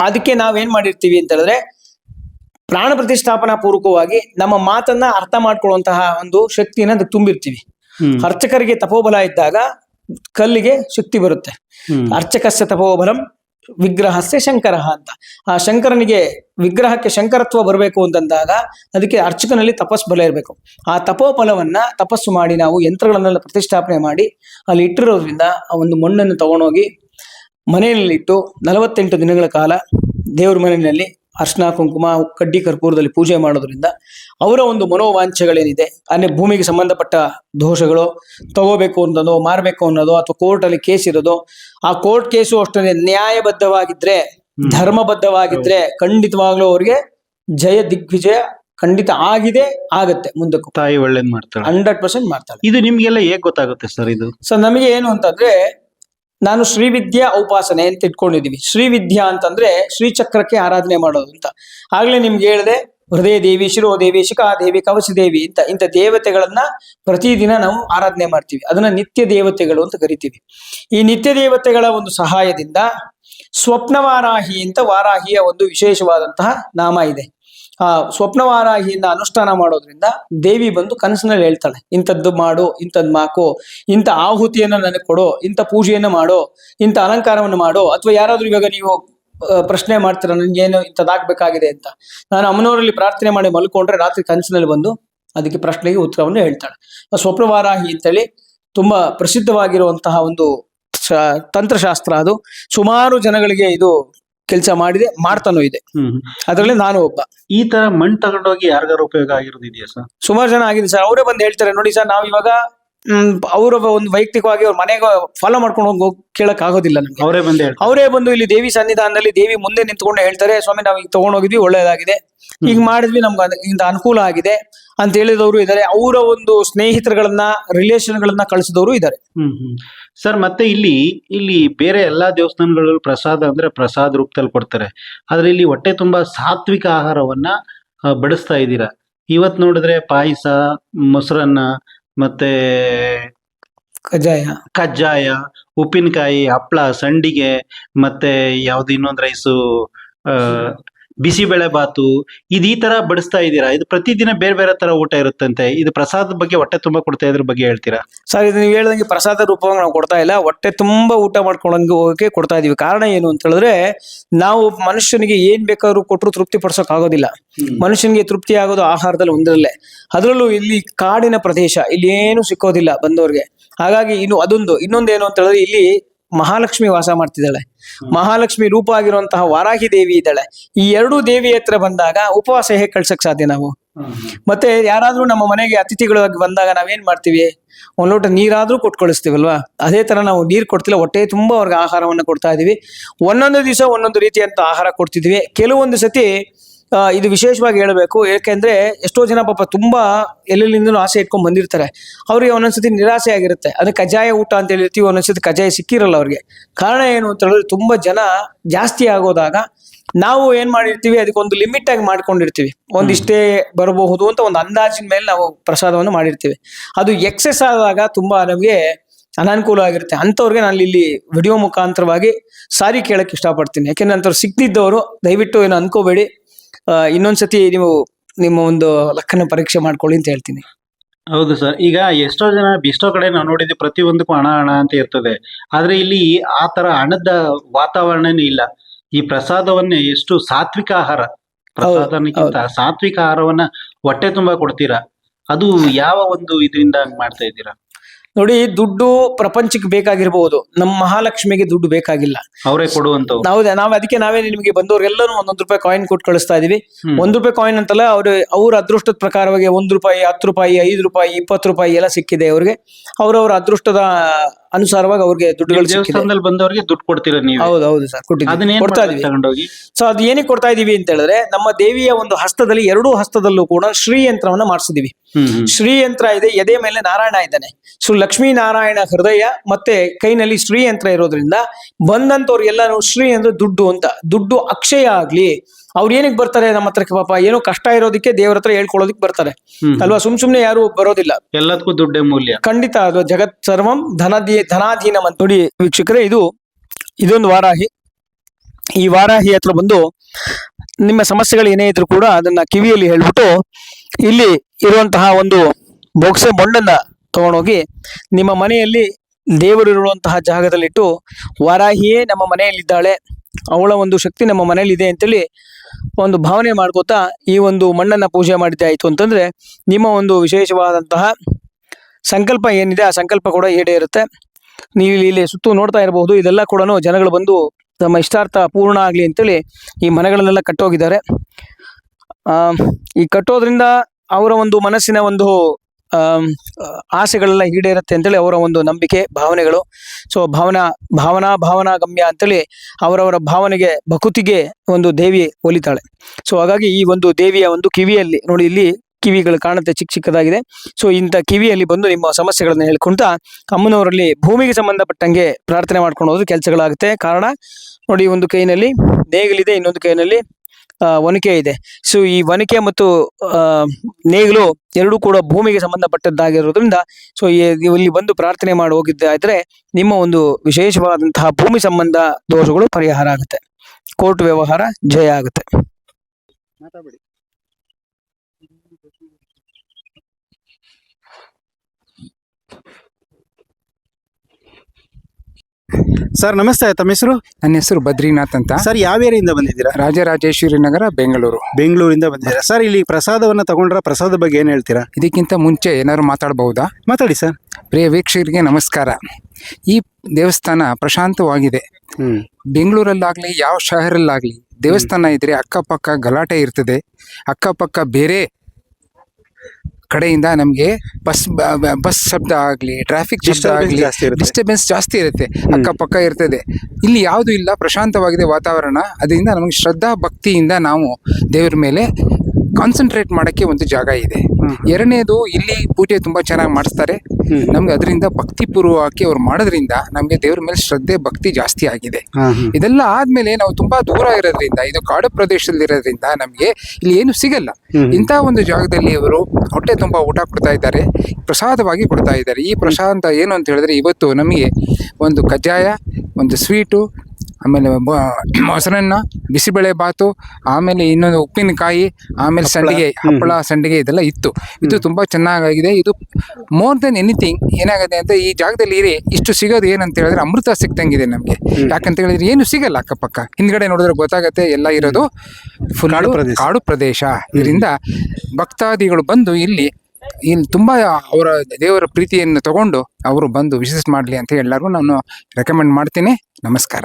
ಅದಕ್ಕೆ ನಾವೇನ್ ಮಾಡಿರ್ತೀವಿ ಅಂತ ಹೇಳಿದ್ರೆ ಪ್ರಾಣ ಪ್ರತಿಷ್ಠಾಪನಾ ಪೂರ್ವಕವಾಗಿ ನಮ್ಮ ಮಾತನ್ನ ಅರ್ಥ ಮಾಡ್ಕೊಳ್ಳುವಂತಹ ಒಂದು ಶಕ್ತಿಯನ್ನ ಅದಕ್ಕೆ ತುಂಬಿರ್ತೀವಿ. ಅರ್ಚಕರಿಗೆ ತಪೋಬಲ ಇದ್ದಾಗ ಕಲ್ಲಿಗೆ ಶಕ್ತಿ ಬರುತ್ತೆ. ಅರ್ಚಕಸ್ಯ ತಪೋಬಲಂ ವಿಗ್ರಹಸ್ಯ ಶಂಕರ ಅಂತ. ಆ ಶಂಕರನಿಗೆ ವಿಗ್ರಹಕ್ಕೆ ಶಂಕರತ್ವ ಬರಬೇಕು ಅಂತಂದಾಗ ಅದಕ್ಕೆ ಅರ್ಚಕನಲ್ಲಿ ತಪಸ್ ಬಲ ಇರಬೇಕು. ಆ ತಪೋಫಲವನ್ನ ತಪಸ್ಸು ಮಾಡಿ ನಾವು ಯಂತ್ರಗಳನ್ನೆಲ್ಲ ಪ್ರತಿಷ್ಠಾಪನೆ ಮಾಡಿ ಅಲ್ಲಿ ಇಟ್ಟಿರೋದ್ರಿಂದ ಆ ಒಂದು ಮಣ್ಣನ್ನು ತಗೊಂಡೋಗಿ ಮನೆಯಲ್ಲಿಟ್ಟು ನಲವತ್ತೆಂಟು ದಿನಗಳ ಕಾಲ ದೇವರ ಮನೆಯಲ್ಲಿ ಅರ್ಶನ ಕುಂಕುಮ ಕಡ್ಡಿ ಕರ್ಪೂರದಲ್ಲಿ ಪೂಜೆ ಮಾಡೋದ್ರಿಂದ ಅವರ ಒಂದು ಮನೋವಾಂಛೆಗಳೇನಿದೆ ಅಂದರೆ ಭೂಮಿಗೆ ಸಂಬಂಧಪಟ್ಟ ದೋಷಗಳು ತಗೋಬೇಕು ಅನ್ನೋದು ಮಾರಬೇಕು ಅನ್ನೋದು ಅಥವಾ ಕೋರ್ಟಲ್ಲಿ ಕೇಸ್ ಇರೋದು ಆ ಕೋರ್ಟ್ ಕೇಸು ಅಷ್ಟೇ ನ್ಯಾಯಬದ್ಧವಾಗಿದ್ರೆ ಧರ್ಮಬದ್ಧವಾಗಿದ್ರೆ ಖಂಡಿತವಾಗ್ಲೂ ಅವ್ರಿಗೆ ಜಯ ದಿಗ್ವಿಜಯ ಖಂಡಿತ ಆಗಿದೆ ಆಗತ್ತೆ ಮುಂದಕ್ಕೂ. ತಾಯಿ ಒಳ್ಳೇದು ಮಾಡ್ತಾರೆ ಹಂಡ್ರೆಡ್ ಪರ್ಸೆಂಟ್ ಮಾಡ್ತಾರೆ ಇದು ನಿಮ್ಗೆಲ್ಲ ಹೇಗ್ ಗೊತ್ತಾಗುತ್ತೆ ಸರ್ ಇದು? ಸರ್ ನಮಗೆ ಏನು ಅಂತಂದ್ರೆ ನಾನು ಶ್ರೀವಿದ್ಯಾ ಉಪಾಸನೆ ಅಂತ ಇಟ್ಕೊಂಡಿದ್ದೀವಿ ಶ್ರೀವಿದ್ಯಾ ಅಂತಂದ್ರೆ ಶ್ರೀಚಕ್ರಕ್ಕೆ ಆರಾಧನೆ ಮಾಡೋದು ಅಂತ. ಆಗ್ಲೇ ನಿಮ್ಗೆ ಹೇಳಿದೆ, ಹೃದಯ ದೇವಿ ಶಿಖಾ ದೇವಿ, ಕವಚ ದೇವಿ ಅಂತ ಇಂಥ ದೇವತೆಗಳನ್ನ ಪ್ರತಿದಿನ ನಾವು ಆರಾಧನೆ ಮಾಡ್ತೀವಿ. ಅದನ್ನ ನಿತ್ಯ ದೇವತೆಗಳು ಅಂತ ಕರಿತೀವಿ. ಈ ನಿತ್ಯ ದೇವತೆಗಳ ಒಂದು ಸಹಾಯದಿಂದ ಸ್ವಪ್ನ ವಾರಾಹಿ ಅಂತ ವಾರಾಹಿಯ ಒಂದು ವಿಶೇಷವಾದಂತಹ ನಾಮ ಇದೆ. ಆ, ಸ್ವಪ್ನವಾರಾಹಿಯಿಂದ ಅನುಷ್ಠಾನ ಮಾಡೋದ್ರಿಂದ ದೇವಿ ಬಂದು ಕನಸಿನಲ್ಲಿ ಹೇಳ್ತಾಳೆ, ಇಂಥದ್ದು ಮಾಡು ಇಂಥದ್ ಮಾಕು, ಇಂಥ ಆಹುತಿಯನ್ನ ನನಗೆ ಕೊಡು, ಇಂಥ ಪೂಜೆಯನ್ನ ಮಾಡೋ, ಇಂಥ ಅಲಂಕಾರವನ್ನು ಮಾಡೋ, ಅಥವಾ ಯಾರಾದ್ರೂ ಇವಾಗ ನೀವು ಪ್ರಶ್ನೆ ಮಾಡ್ತೀರ ನನಗೇನು ಇಂಥದ್ದಾಗಬೇಕಾಗಿದೆ ಅಂತ. ನಾನು ಅಮ್ಮನವರಲ್ಲಿ ಪ್ರಾರ್ಥನೆ ಮಾಡಿ ಮಲ್ಕೊಂಡ್ರೆ ರಾತ್ರಿ ಕನಸಿನಲ್ಲಿ ಬಂದು ಅದಕ್ಕೆ ಪ್ರಶ್ನೆಗೆ ಉತ್ತರವನ್ನು ಹೇಳ್ತಾಳೆ. ಸ್ವಪ್ನವಾರಾಹಿ ಅಂತೇಳಿ ತುಂಬಾ ಪ್ರಸಿದ್ಧವಾಗಿರುವಂತಹ ಒಂದು ತಂತ್ರಶಾಸ್ತ್ರ ಅದು. ಸುಮಾರು ಜನಗಳಿಗೆ ಇದು ಕೆಲಸ ಮಾಡಿದೆ ಮಾಡ್ತಾನೂ ಇದೆ. ಅದರಲ್ಲಿ ನಾನು ಒಬ್ಬ. ಈ ತರ ಮಣ್ಣು ತಗೊಂಡೋಗಿ ಯಾರಿಗಾರು ಉಪಯೋಗ ಆಗಿರೋದಿದೆಯಾ ಸರ್? ಸುಮಾರು ಜನ ಆಗಿದೆ ಸರ್. ಅವರೇ ಬಂದು ಹೇಳ್ತಾರೆ ನೋಡಿ ಸರ್ ನಾವು ಇವಾಗ ಹ್ಮ್, ಅವರ ಒಂದು ವೈಯಕ್ತಿಕವಾಗಿ ಅವ್ರ ಮನೆಗೆ ಫಾಲೋ ಮಾಡ್ಕೊಂಡು ಹೋಗಿ ಹೋಗಿ ಕೇಳಕ್ ಆಗೋದಿಲ್ಲ ನಮ್ಗೆ. ಅವರೇ ಬಂದು ಅವರೇ ಬಂದು ಇಲ್ಲಿ ದೇವಿ ಸನ್ನಿಧಾನದಲ್ಲಿ ದೇವಿ ಮುಂದೆ ನಿಂತ್ಕೊಂಡು ಹೇಳ್ತಾರೆ ಸ್ವಾಮಿ ನಾವು ಈಗ ತಗೊಂಡೋಗಿದ್ವಿ ಒಳ್ಳೇದಾಗಿದೆ. ಈಗ ಮಾಡಿದ್ವಿ ನಮ್ಗೆ ಇಂದ ಅನುಕೂಲ ಆಗಿದೆ. ಅಂತ ಹೇಳಿದವರು ಇದ್ದಾರೆ ಅವರ ಒಂದು ಸ್ನೇಹಿತರುಗಳನ್ನ ರಿಲೇಷನ್ಗಳನ್ನ ಕಳಿಸಿದವರು ಇದ್ದಾರೆ ಸರ್ ಮತ್ತೆ ಇಲ್ಲಿ ಇಲ್ಲಿ ಬೇರೆ ಎಲ್ಲಾ ದೇವಸ್ಥಾನಗಳಲ್ಲಿ ಪ್ರಸಾದ ಅಂದ್ರೆ ಪ್ರಸಾದ ರೂಪದಲ್ಲಿ ಕೊಡ್ತಾರೆ. ಆದ್ರೆ ಇಲ್ಲಿ ಹೊಟ್ಟೆ ತುಂಬಾ ಸಾತ್ವಿಕ ಆಹಾರವನ್ನ ಬಡಿಸ್ತಾ ಇದ್ದೀರಾ? ಇವತ್ ನೋಡಿದ್ರೆ ಪಾಯಸ ಮೊಸರನ್ನ ಮತ್ತೆ ಕಜ್ಜಾಯ. ಕಜ್ಜಾಯ ಉಪ್ಪಿನಕಾಯಿ ಹಪ್ಳ ಸಂಡಿಗೆ ಮತ್ತೆ ಯಾವ್ದು ಇನ್ನೊಂದ್ ರೈಸು ಆ ಬಿಸಿಬೇಳೆ ಬಾತು ಇದು ಈ ತರ ಬಡಿಸ್ತಾ ಇದ್ದೀರಾ? ಇದು ಪ್ರತಿದಿನ ಬೇರೆ ಬೇರೆ ತರ ಊಟ ಇರುತ್ತಂತೆ. ಇದು ಪ್ರಸಾದದ ಬಗ್ಗೆ ಹೊಟ್ಟೆ ತುಂಬಾ ಕೊಡ್ತಾ ಇದ್ರ ಬಗ್ಗೆ ಹೇಳ್ತೀರಾ? ಸರ್ ಇದು ನೀವು ಹೇಳ್ದಂಗೆ ಪ್ರಸಾದ ರೂಪವಾಗಿ ನಾವು ಕೊಡ್ತಾ ಇಲ್ಲ. ಹೊಟ್ಟೆ ತುಂಬಾ ಊಟ ಮಾಡ್ಕೊಂಡಂಗೆ ಹೋಗಕ್ಕೆ ಕೊಡ್ತಾ ಇದೀವಿ. ಕಾರಣ ಏನು ಅಂತ ಹೇಳಿದ್ರೆ ನಾವು ಮನುಷ್ಯನಿಗೆ ಏನ್ ಬೇಕಾದ್ರೂ ಕೊಟ್ಟರು ತೃಪ್ತಿ ಪಡಿಸೋಕ್ ಆಗೋದಿಲ್ಲ. ಮನುಷ್ಯನಿಗೆ ತೃಪ್ತಿ ಆಗೋದು ಆಹಾರದಲ್ಲಿ ಒಂದರಲ್ಲೇ. ಅದರಲ್ಲೂ ಇಲ್ಲಿ ಕಾಡಿನ ಪ್ರದೇಶ ಇಲ್ಲಿ ಏನು ಸಿಕ್ಕೋದಿಲ್ಲ ಬಂದವ್ರಿಗೆ. ಹಾಗಾಗಿ ಇನ್ನು ಅದೊಂದು. ಇನ್ನೊಂದು ಏನು ಅಂತ ಹೇಳಿದ್ರೆ ಇಲ್ಲಿ ಮಹಾಲಕ್ಷ್ಮಿ ವಾಸ ಮಾಡ್ತಿದ್ದಾಳೆ. ಮಹಾಲಕ್ಷ್ಮಿ ರೂಪ ಆಗಿರುವಂತಹ ವಾರಾಹಿ ದೇವಿ ಇದ್ದಾಳೆ. ಈ ಎರಡೂ ದೇವಿ ಹತ್ರ ಬಂದಾಗ ಉಪವಾಸ ಹೇಗೆ ಕಳ್ಸಕ್ ಸಾಧ್ಯ ನಾವು? ಮತ್ತೆ ಯಾರಾದ್ರೂ ನಮ್ಮ ಮನೆಗೆ ಅತಿಥಿಗಳಾಗಿ ಬಂದಾಗ ನಾವೇನ್ ಮಾಡ್ತೀವಿ? ಒಂದ್ ಲೋಟ ನೀರಾದ್ರೂ ಕೊಟ್ಟು ಕಳಿಸ್ತೀವಲ್ವಾ ಅದೇ ತರ ನಾವು ನೀರ್ ಕೊಡ್ತಿಲ್ಲ ಹೊಟ್ಟೆ ತುಂಬಾ ಅವ್ರಿಗೆ ಆಹಾರವನ್ನು ಕೊಡ್ತಾ ಇದೀವಿ. ಒಂದೊಂದು ದಿವಸ ಒಂದೊಂದು ರೀತಿಯಂತ ಆಹಾರ ಕೊಡ್ತಿದ್ವಿ. ಕೆಲವೊಂದು ಸತಿ ಇದು ವಿಶೇಷವಾಗಿ ಹೇಳಬೇಕು, ಏಕೆಂದ್ರೆ ಎಷ್ಟೋ ಜನ ಪಾಪ ತುಂಬಾ ಎಲ್ಲೆಲ್ಲಿಂದಲೂ ಆಸೆ ಇಟ್ಕೊಂಡು ಬಂದಿರ್ತಾರೆ. ಅವ್ರಿಗೆ ಒಂದೊಂದ್ಸತಿ ನಿರಾಸೆ ಆಗಿರುತ್ತೆ. ಅದು ಕಜಾಯ ಊಟ ಅಂತ ಹೇಳಿರ್ತೀವಿ ಒಂದೊಂದ್ಸತಿ ಕಜಾಯ ಸಿಕ್ಕಿರಲ್ಲ ಅವ್ರಿಗೆ. ಕಾರಣ ಏನು ಅಂತ ಹೇಳಿದ್ರೆ ತುಂಬಾ ಜನ ಜಾಸ್ತಿ ಆಗೋದಾಗ ನಾವು ಏನ್ ಮಾಡಿರ್ತೀವಿ, ಅದಕ್ಕೊಂದು ಲಿಮಿಟ್ ಆಗಿ ಮಾಡ್ಕೊಂಡಿರ್ತೀವಿ. ಒಂದಿಷ್ಟೇ ಬರಬಹುದು ಅಂತ ಒಂದು ಅಂದಾಜಿನ ಮೇಲೆ ನಾವು ಪ್ರಸಾದವನ್ನು ಮಾಡಿರ್ತೀವಿ. ಅದು ಎಕ್ಸೆಸ್ ಆದಾಗ ತುಂಬಾ ನಮಗೆ ಅನಾನುಕೂಲ ಆಗಿರುತ್ತೆ. ಅಂಥವ್ರಿಗೆ ನಾನು ಇಲ್ಲಿ ವಿಡಿಯೋ ಮುಖಾಂತರವಾಗಿ ಸಾರಿ ಕೇಳಕ್ ಇಷ್ಟಪಡ್ತೀನಿ. ಯಾಕೆಂದ್ರೆ ಅಂಥವ್ರು ಸಿಕ್ತಿದ್ದವರು, ದಯವಿಟ್ಟು ಏನು ಅನ್ಕೋಬೇಡಿ. ಇನ್ನೊಂದ್ಸತಿ ನೀವು ನಿಮ್ಮ ಒಂದು ಲಕ್ಕನ ಪರೀಕ್ಷೆ ಮಾಡ್ಕೊಳ್ಳಿ ಅಂತ ಹೇಳ್ತೀನಿ. ಹೌದು ಸರ್. ಈಗ ಎಷ್ಟೋ ಜನ ಎಷ್ಟೋ ಕಡೆ ನಾವು ನೋಡಿದ್ವಿ ಪ್ರತಿಯೊಂದಕ್ಕೂ ಹಣ ಹಣ ಅಂತ ಇರ್ತದೆ. ಆದ್ರೆ ಇಲ್ಲಿ ಆ ತರ ಹಣದ ವಾತಾವರಣನೇ ಇಲ್ಲ. ಈ ಪ್ರಸಾದವನ್ನೇ ಎಷ್ಟು ಸಾತ್ವಿಕ ಆಹಾರ. ಪ್ರಸಾದಕ್ಕಿಂತ ಸಾತ್ವಿಕ ಆಹಾರವನ್ನ ಹೊಟ್ಟೆ ತುಂಬಾ ಕೊಡ್ತೀರಾ? ಅದು ಯಾವ ಒಂದು ಇದರಿಂದ ಮಾಡ್ತಾ ಇದ್ದೀರಾ? ನೋಡಿ ದುಡ್ಡು ಪ್ರಪಂಚಕ್ಕೆ ಬೇಕಾಗಿರ್ಬಹುದು ನಮ್ಮ ಮಹಾಲಕ್ಷ್ಮಿಗೆ ದುಡ್ಡು ಬೇಕಾಗಿಲ್ಲ. ಅವರೇ ಕೊಡುವಂತ ಹೌದಾ ನಾವ್ ಅದಕ್ಕೆ ನಾವೇ ನಿಮಗೆ ಬಂದವರೆಲ್ಲರೂ ಒಂದೊಂದು ರೂಪಾಯಿ ಕಾಯಿನ್ ಕೊಟ್ಟು ಕಳಿಸ್ತಾ ಇದೀವಿ. ಒಂದ್ ರೂಪಾಯಿ ಕಾಯಿನ್ ಅಂತಲ್ಲ ಅವ್ರು ಅವ್ರ ಅದೃಷ್ಟದ ಪ್ರಕಾರವಾಗಿ ಒಂದ್ ರೂಪಾಯಿ ಹತ್ತು ರೂಪಾಯಿ ಐದು ರೂಪಾಯಿ ಇಪ್ಪತ್ತು ರೂಪಾಯಿ ಎಲ್ಲ ಸಿಕ್ಕಿದೆ ಅವ್ರಿಗೆ. ಅವ್ರವ್ರ ಅದೃಷ್ಟದ ಅನುಸಾರವಾಗಿ ಅವ್ರಿಗೆ ದುಡ್ಡುಗಳು ಸಿಕ್ಕಿದೆ. ದೇವಸ್ಥಾನದಲ್ಲಿ ಬಂದವರಿಗೆ ದುಡ್ಡು ಕೊಡ್ತೀರಾ ನೀವು? ಹೌದು ಹೌದು ಸರ್ ಅದನ್ನ ಕೊಟ್ಟಿದ್ದೀವಿ ಏನ್ ಕೊಡ್ತಾ ಇದೀವಿ ತಗೊಂಡೋಗಿ? ಸೊ ಅದು ಏನಕ್ಕೆ ಕೊಡ್ತಾ ಇದೀವಿ ಅಂತ ಹೇಳಿದ್ರೆ ನಮ್ಮ ದೇವಿಯ ಒಂದು ಹಸ್ತದಲ್ಲಿ ಎರಡೂ ಹಸ್ತದಲ್ಲೂ ಕೂಡ ಶ್ರೀ ಯಂತ್ರವನ್ನ ಮಾಡಿಸಿದೀವಿ ಹ್ಮ್ ಶ್ರೀ ಯಂತ್ರ ಇದೆ ಎದೆ ಮೇಲೆ ನಾರಾಯಣ ಇದ್ದಾನೆ. ಸೊ ಲಕ್ಷ್ಮೀ ನಾರಾಯಣ ಹೃದಯ ಮತ್ತೆ ಕೈನಲ್ಲಿ ಶ್ರೀ ಯಂತ್ರ ಇರೋದ್ರಿಂದ ಬಂದಂತವ್ರಿಗೆಲ್ಲಾನು ಶ್ರೀ ಅಂದ್ರೆ ದುಡ್ಡು ಅಂತ. ದುಡ್ಡು ಅಕ್ಷಯ ಆಗ್ಲಿ ಅವ್ರು ಏನಕ್ಕೆ ಬರ್ತಾರೆ ನಮ್ಮ ಹತ್ರಕ್ಕೆ ಪಾಪ? ಏನೋ ಕಷ್ಟ ಇರೋದಕ್ಕೆ ದೇವ್ರ ಹತ್ರ ಹೇಳ್ಕೊಳ್ಳೋದಕ್ಕೆ ಬರ್ತಾರೆ. ಅಲ್ವಾ? ಸುಮ್ ಸುಮ್ನೆ ಯಾರು ಬರೋದಿಲ್ಲ. ಎಲ್ಲದಕ್ಕೂ ದುಡ್ಡೇ ಮೌಲ್ಯ. ಖಂಡಿತ ಅದು ಜಗತ್ ಸರ್ವಂ ಧನದಿ ಧನಾಧೀನಂ ಅಂತ ನೋಡಿ ವೀಕ್ಷಕರೇ ಇದು ಇದೊಂದು ವಾರಾಹಿ. ಈ ವಾರಾಹಿ ಹತ್ರ ಬಂದು ನಿಮ್ಮ ಸಮಸ್ಯೆಗಳು ಏನೇ ಇದ್ರು ಕೂಡ ಅದನ್ನ ಕಿವಿಯಲ್ಲಿ ಹೇಳ್ಬಿಟ್ಟು ಇಲ್ಲಿ ಇರುವಂತಹ ಒಂದು ಬೊಕ್ಸೆ ಮೊಂಡನ್ನ ತಗೊಂಡೋಗಿ ನಿಮ್ಮ ಮನೆಯಲ್ಲಿ ದೇವರು ಇರುವಂತಹ ಜಾಗದಲ್ಲಿಟ್ಟು ವಾರಾಹಿಯೇ ನಮ್ಮ ಮನೆಯಲ್ಲಿದ್ದಾಳೆ. ಅವಳ ಒಂದು ಶಕ್ತಿ ನಮ್ಮ ಮನೆಯಲ್ಲಿದೆ ಅಂತೇಳಿ ಒಂದು ಭಾವನೆ ಮಾಡ್ಕೋತಾ ಈ ಒಂದು ಮಣ್ಣನ್ನ ಪೂಜೆ ಮಾಡಿದ್ದೆ ಆಯ್ತು ಅಂತಂದ್ರೆ ನಿಮ್ಮ ಒಂದು ವಿಶೇಷವಾದಂತಹ ಸಂಕಲ್ಪ ಏನಿದೆ ಆ ಸಂಕಲ್ಪ ಕೂಡ ಈಡೇರುತ್ತೆ. ನೀವು ಇಲ್ಲಿ- ಸುತ್ತು ನೋಡ್ತಾ ಇರಬಹುದು ಇದೆಲ್ಲ ಕೂಡ ಜನಗಳು ಬಂದು ತಮ್ಮ ಇಷ್ಟಾರ್ಥ ಪೂರ್ಣ ಆಗಲಿ ಅಂತೇಳಿ ಈ ಮನೆಗಳನ್ನೆಲ್ಲ ಕಟ್ಟೋಗಿದ್ದಾರೆ. ಆ, ಈ ಕಟ್ಟೋದ್ರಿಂದ ಅವರ ಒಂದು ಮನಸ್ಸಿನ ಒಂದು ಆಸೆಗಳೆಲ್ಲ ಈಡೇರುತ್ತೆ ಅಂತೇಳಿ ಅವರ ಒಂದು ನಂಬಿಕೆ, ಭಾವನೆಗಳು. ಸೊ ಭಾವನಾ ಭಾವನಾ ಭಾವನಾ ಗಮ್ಯ ಅಂತೇಳಿ ಅವರವರ ಭಾವನೆಗೆ, ಭಕುತಿಗೆ ಒಂದು ದೇವಿ ಒಲಿತಾಳೆ. ಸೊ ಹಾಗಾಗಿ ಈ ಒಂದು ದೇವಿಯ ಒಂದು ಕಿವಿಯಲ್ಲಿ, ನೋಡಿ ಇಲ್ಲಿ ಕಿವಿಗಳು ಕಾಣುತ್ತೆ ಚಿಕ್ಕ ಚಿಕ್ಕದಾಗಿದೆ. ಸೊ ಇಂಥ ಕಿವಿಯಲ್ಲಿ ಬಂದು ನಿಮ್ಮ ಸಮಸ್ಯೆಗಳನ್ನ ಹೇಳ್ಕೊಂತ ಅಮ್ಮನವರಲ್ಲಿ ಭೂಮಿಗೆ ಸಂಬಂಧಪಟ್ಟಂಗೆ ಪ್ರಾರ್ಥನೆ ಮಾಡ್ಕೊಂಡು ಹೋದ್ರೆ ಕೆಲಸಗಳಾಗುತ್ತೆ. ಕಾರಣ, ನೋಡಿ ಒಂದು ಕೈನಲ್ಲಿ, ನೇಗಿಲಿದೆ, ಇನ್ನೊಂದು ಕೈನಲ್ಲಿ ಒನಕೆ ಇದೆ. ಸೊ ಈ ಒನಕೆ ಮತ್ತು ನೇಗಿಲು ಎರಡೂ ಕೂಡ ಭೂಮಿಗೆ ಸಂಬಂಧಪಟ್ಟದ್ದಾಗಿರೋದ್ರಿಂದ ಸೊ ಇಲ್ಲಿ ಬಂದು ಪ್ರಾರ್ಥನೆ ಮಾಡಿ ಹೋಗಿದ್ದಾದ್ರೆ ನಿಮ್ಮ ಒಂದು ವಿಶೇಷವಾದಂತಹ ಭೂಮಿ ಸಂಬಂಧ ದೋಷಗಳು ಪರಿಹಾರ ಆಗುತ್ತೆ. ಕೋರ್ಟ್ ವ್ಯವಹಾರ ಜಯ ಆಗುತ್ತೆ. ಸರ್ ನಮಸ್ತೆ ತಮ್ಮ ಹೆಸರು? ನನ್ನ ಹೆಸರು ಬದ್ರಿನಾಥ್ ಅಂತ. ಸರ್ ಯಾವ ಏರಿಯಿಂದ ಬಂದಿದ್ದೀರಾ? ರಾಜರಾಜೇಶ್ವರಿ ನಗರ ಬೆಂಗಳೂರು. ಬೆಂಗಳೂರಿಂದ ಬಂದಿದ್ದೀರಾ? ಸರ್ ಇಲ್ಲಿ ಪ್ರಸಾದವನ್ನು ತಗೊಂಡ್ರ ಪ್ರಸಾದ ಬಗ್ಗೆ ಏನು ಹೇಳ್ತೀರಾ? ಇದಕ್ಕಿಂತ ಮುಂಚೆ ಏನಾದ್ರು ಮಾತಾಡಬಹುದಾ? ಮಾತಾಡಿ ಸರ್. ಪ್ರಿಯ ವೀಕ್ಷಕರಿಗೆ ನಮಸ್ಕಾರ. ಈ ದೇವಸ್ಥಾನ ಪ್ರಶಾಂತವಾಗಿದೆ. ಬೆಂಗಳೂರಲ್ಲಾಗಲಿ ಬೆಂಗಳೂರಲ್ಲಾಗ್ಲಿ ಯಾವ ಶಹರಲ್ಲಾಗಲಿ ದೇವಸ್ಥಾನ ಇದ್ರೆ ಅಕ್ಕಪಕ್ಕ ಗಲಾಟೆ ಇರ್ತದೆ. ಅಕ್ಕಪಕ್ಕ ಬೇರೆ ಕಡೆಯಿಂದ ನಮಗೆ ಬಸ್ ಬಸ್ ಶಬ್ದ ಆಗಲಿ ಟ್ರಾಫಿಕ್ ಶಬ್ದ ಆಗಲಿ. ಡಿಸ್ಟರ್ಬೆನ್ಸ್ ಜಾಸ್ತಿ ಇರುತ್ತೆ. ಅಕ್ಕಪಕ್ಕ ಇರ್ತದೆ. ಇಲ್ಲಿ ಯಾವುದು ಇಲ್ಲ ಪ್ರಶಾಂತವಾಗಿದೆ ವಾತಾವರಣ. ಅದರಿಂದ ನಮಗೆ ಶ್ರದ್ಧಾ ಭಕ್ತಿಯಿಂದ ನಾವು ದೇವರ ಮೇಲೆ ಕಾನ್ಸಂಟ್ರೇಟ್ ಮಾಡೋಕ್ಕೆ ಒಂದು ಜಾಗ ಇದೆ. ಎರಡನೇದು ಇಲ್ಲಿ ಪೂಜೆ ತುಂಬಾ ಚೆನ್ನಾಗಿ ಮಾಡಿಸ್ತಾರೆ. ನಮ್ಗೆ ಅದರಿಂದ ಭಕ್ತಿ ಪೂರ್ವಕ್ಕೆ ಅವ್ರು ಮಾಡೋದ್ರಿಂದ ನಮಗೆ ದೇವ್ರ ಮೇಲೆ ಶ್ರದ್ಧೆ ಭಕ್ತಿ ಜಾಸ್ತಿ ಆಗಿದೆ. ಇದೆಲ್ಲ ಆದ್ಮೇಲೆ ನಾವು ತುಂಬಾ ದೂರ ಇರೋದ್ರಿಂದ ಇದು ಕಾಡು ಪ್ರದೇಶದಲ್ಲಿ ಇರೋದ್ರಿಂದ ನಮಗೆ ಇಲ್ಲಿ ಏನು ಸಿಗಲ್ಲ. ಇಂತಹ ಒಂದು ಜಾಗದಲ್ಲಿ ಅವರು ಹೊಟ್ಟೆ ತುಂಬಾ ಊಟ ಕೊಡ್ತಾ ಇದ್ದಾರೆ ಪ್ರಸಾದವಾಗಿ ಕೊಡ್ತಾ ಇದ್ದಾರೆ. ಈ ಪ್ರಸಾದ ಏನು ಅಂತ ಹೇಳಿದ್ರೆ ಇವತ್ತು ನಮಗೆ ಒಂದು ಕಜ್ಜಾಯ ಒಂದು ಸ್ವೀಟು ಆಮೇಲೆ ಬ- ಮೊಸರನ್ನ ಬಿಸಿಬೇಳೆ ಬಾತು ಆಮೇಲೆ ಇನ್ನೊಂದು ಉಪ್ಪಿನಕಾಯಿ ಆಮೇಲೆ ಸಂಡಿಗೆ ಹಪ್ಪಳ ಸಂಡಿಗೆ ಇದೆಲ್ಲ ಇತ್ತು. ಇದು ತುಂಬ ಚೆನ್ನಾಗಿದೆ ಇದು ಮೋರ್ ದೆನ್ ಎನಿಥಿಂಗ್ ಏನಾಗಿದೆ ಅಂತ ಈ ಜಾಗದಲ್ಲಿ ಇರಿ ಇಷ್ಟು ಸಿಗೋದು ಏನಂತ ಹೇಳಿದ್ರೆ ಅಮೃತ ಸಿಕ್ತಂಗಿದೆ ನಮಗೆ. ಯಾಕಂತ ಹೇಳಿದ್ರೆ ಏನು ಸಿಗಲ್ಲ ಅಕ್ಕಪಕ್ಕ. ಹಿಂದ್ಗಡೆ ನೋಡಿದ್ರೆ ಗೊತ್ತಾಗತ್ತೆ ಎಲ್ಲ ಇರೋದು ಫುಲ್. ಕಾಡು ಪ್ರದೇಶ. ಇದರಿಂದ ಭಕ್ತಾದಿಗಳು ಬಂದು ಇಲ್ಲಿ ಇಲ್ಲಿ ತುಂಬ ಅವರ ದೇವರ ಪ್ರೀತಿಯನ್ನು ತಗೊಂಡು ಅವರು ಬಂದು ವಿಸಿಟ್ ಮಾಡಲಿ ಅಂತ ಎಲ್ಲರಿಗೂ ನಾನು ರೆಕಮೆಂಡ್ ಮಾಡ್ತೀನಿ. ನಮಸ್ಕಾರ.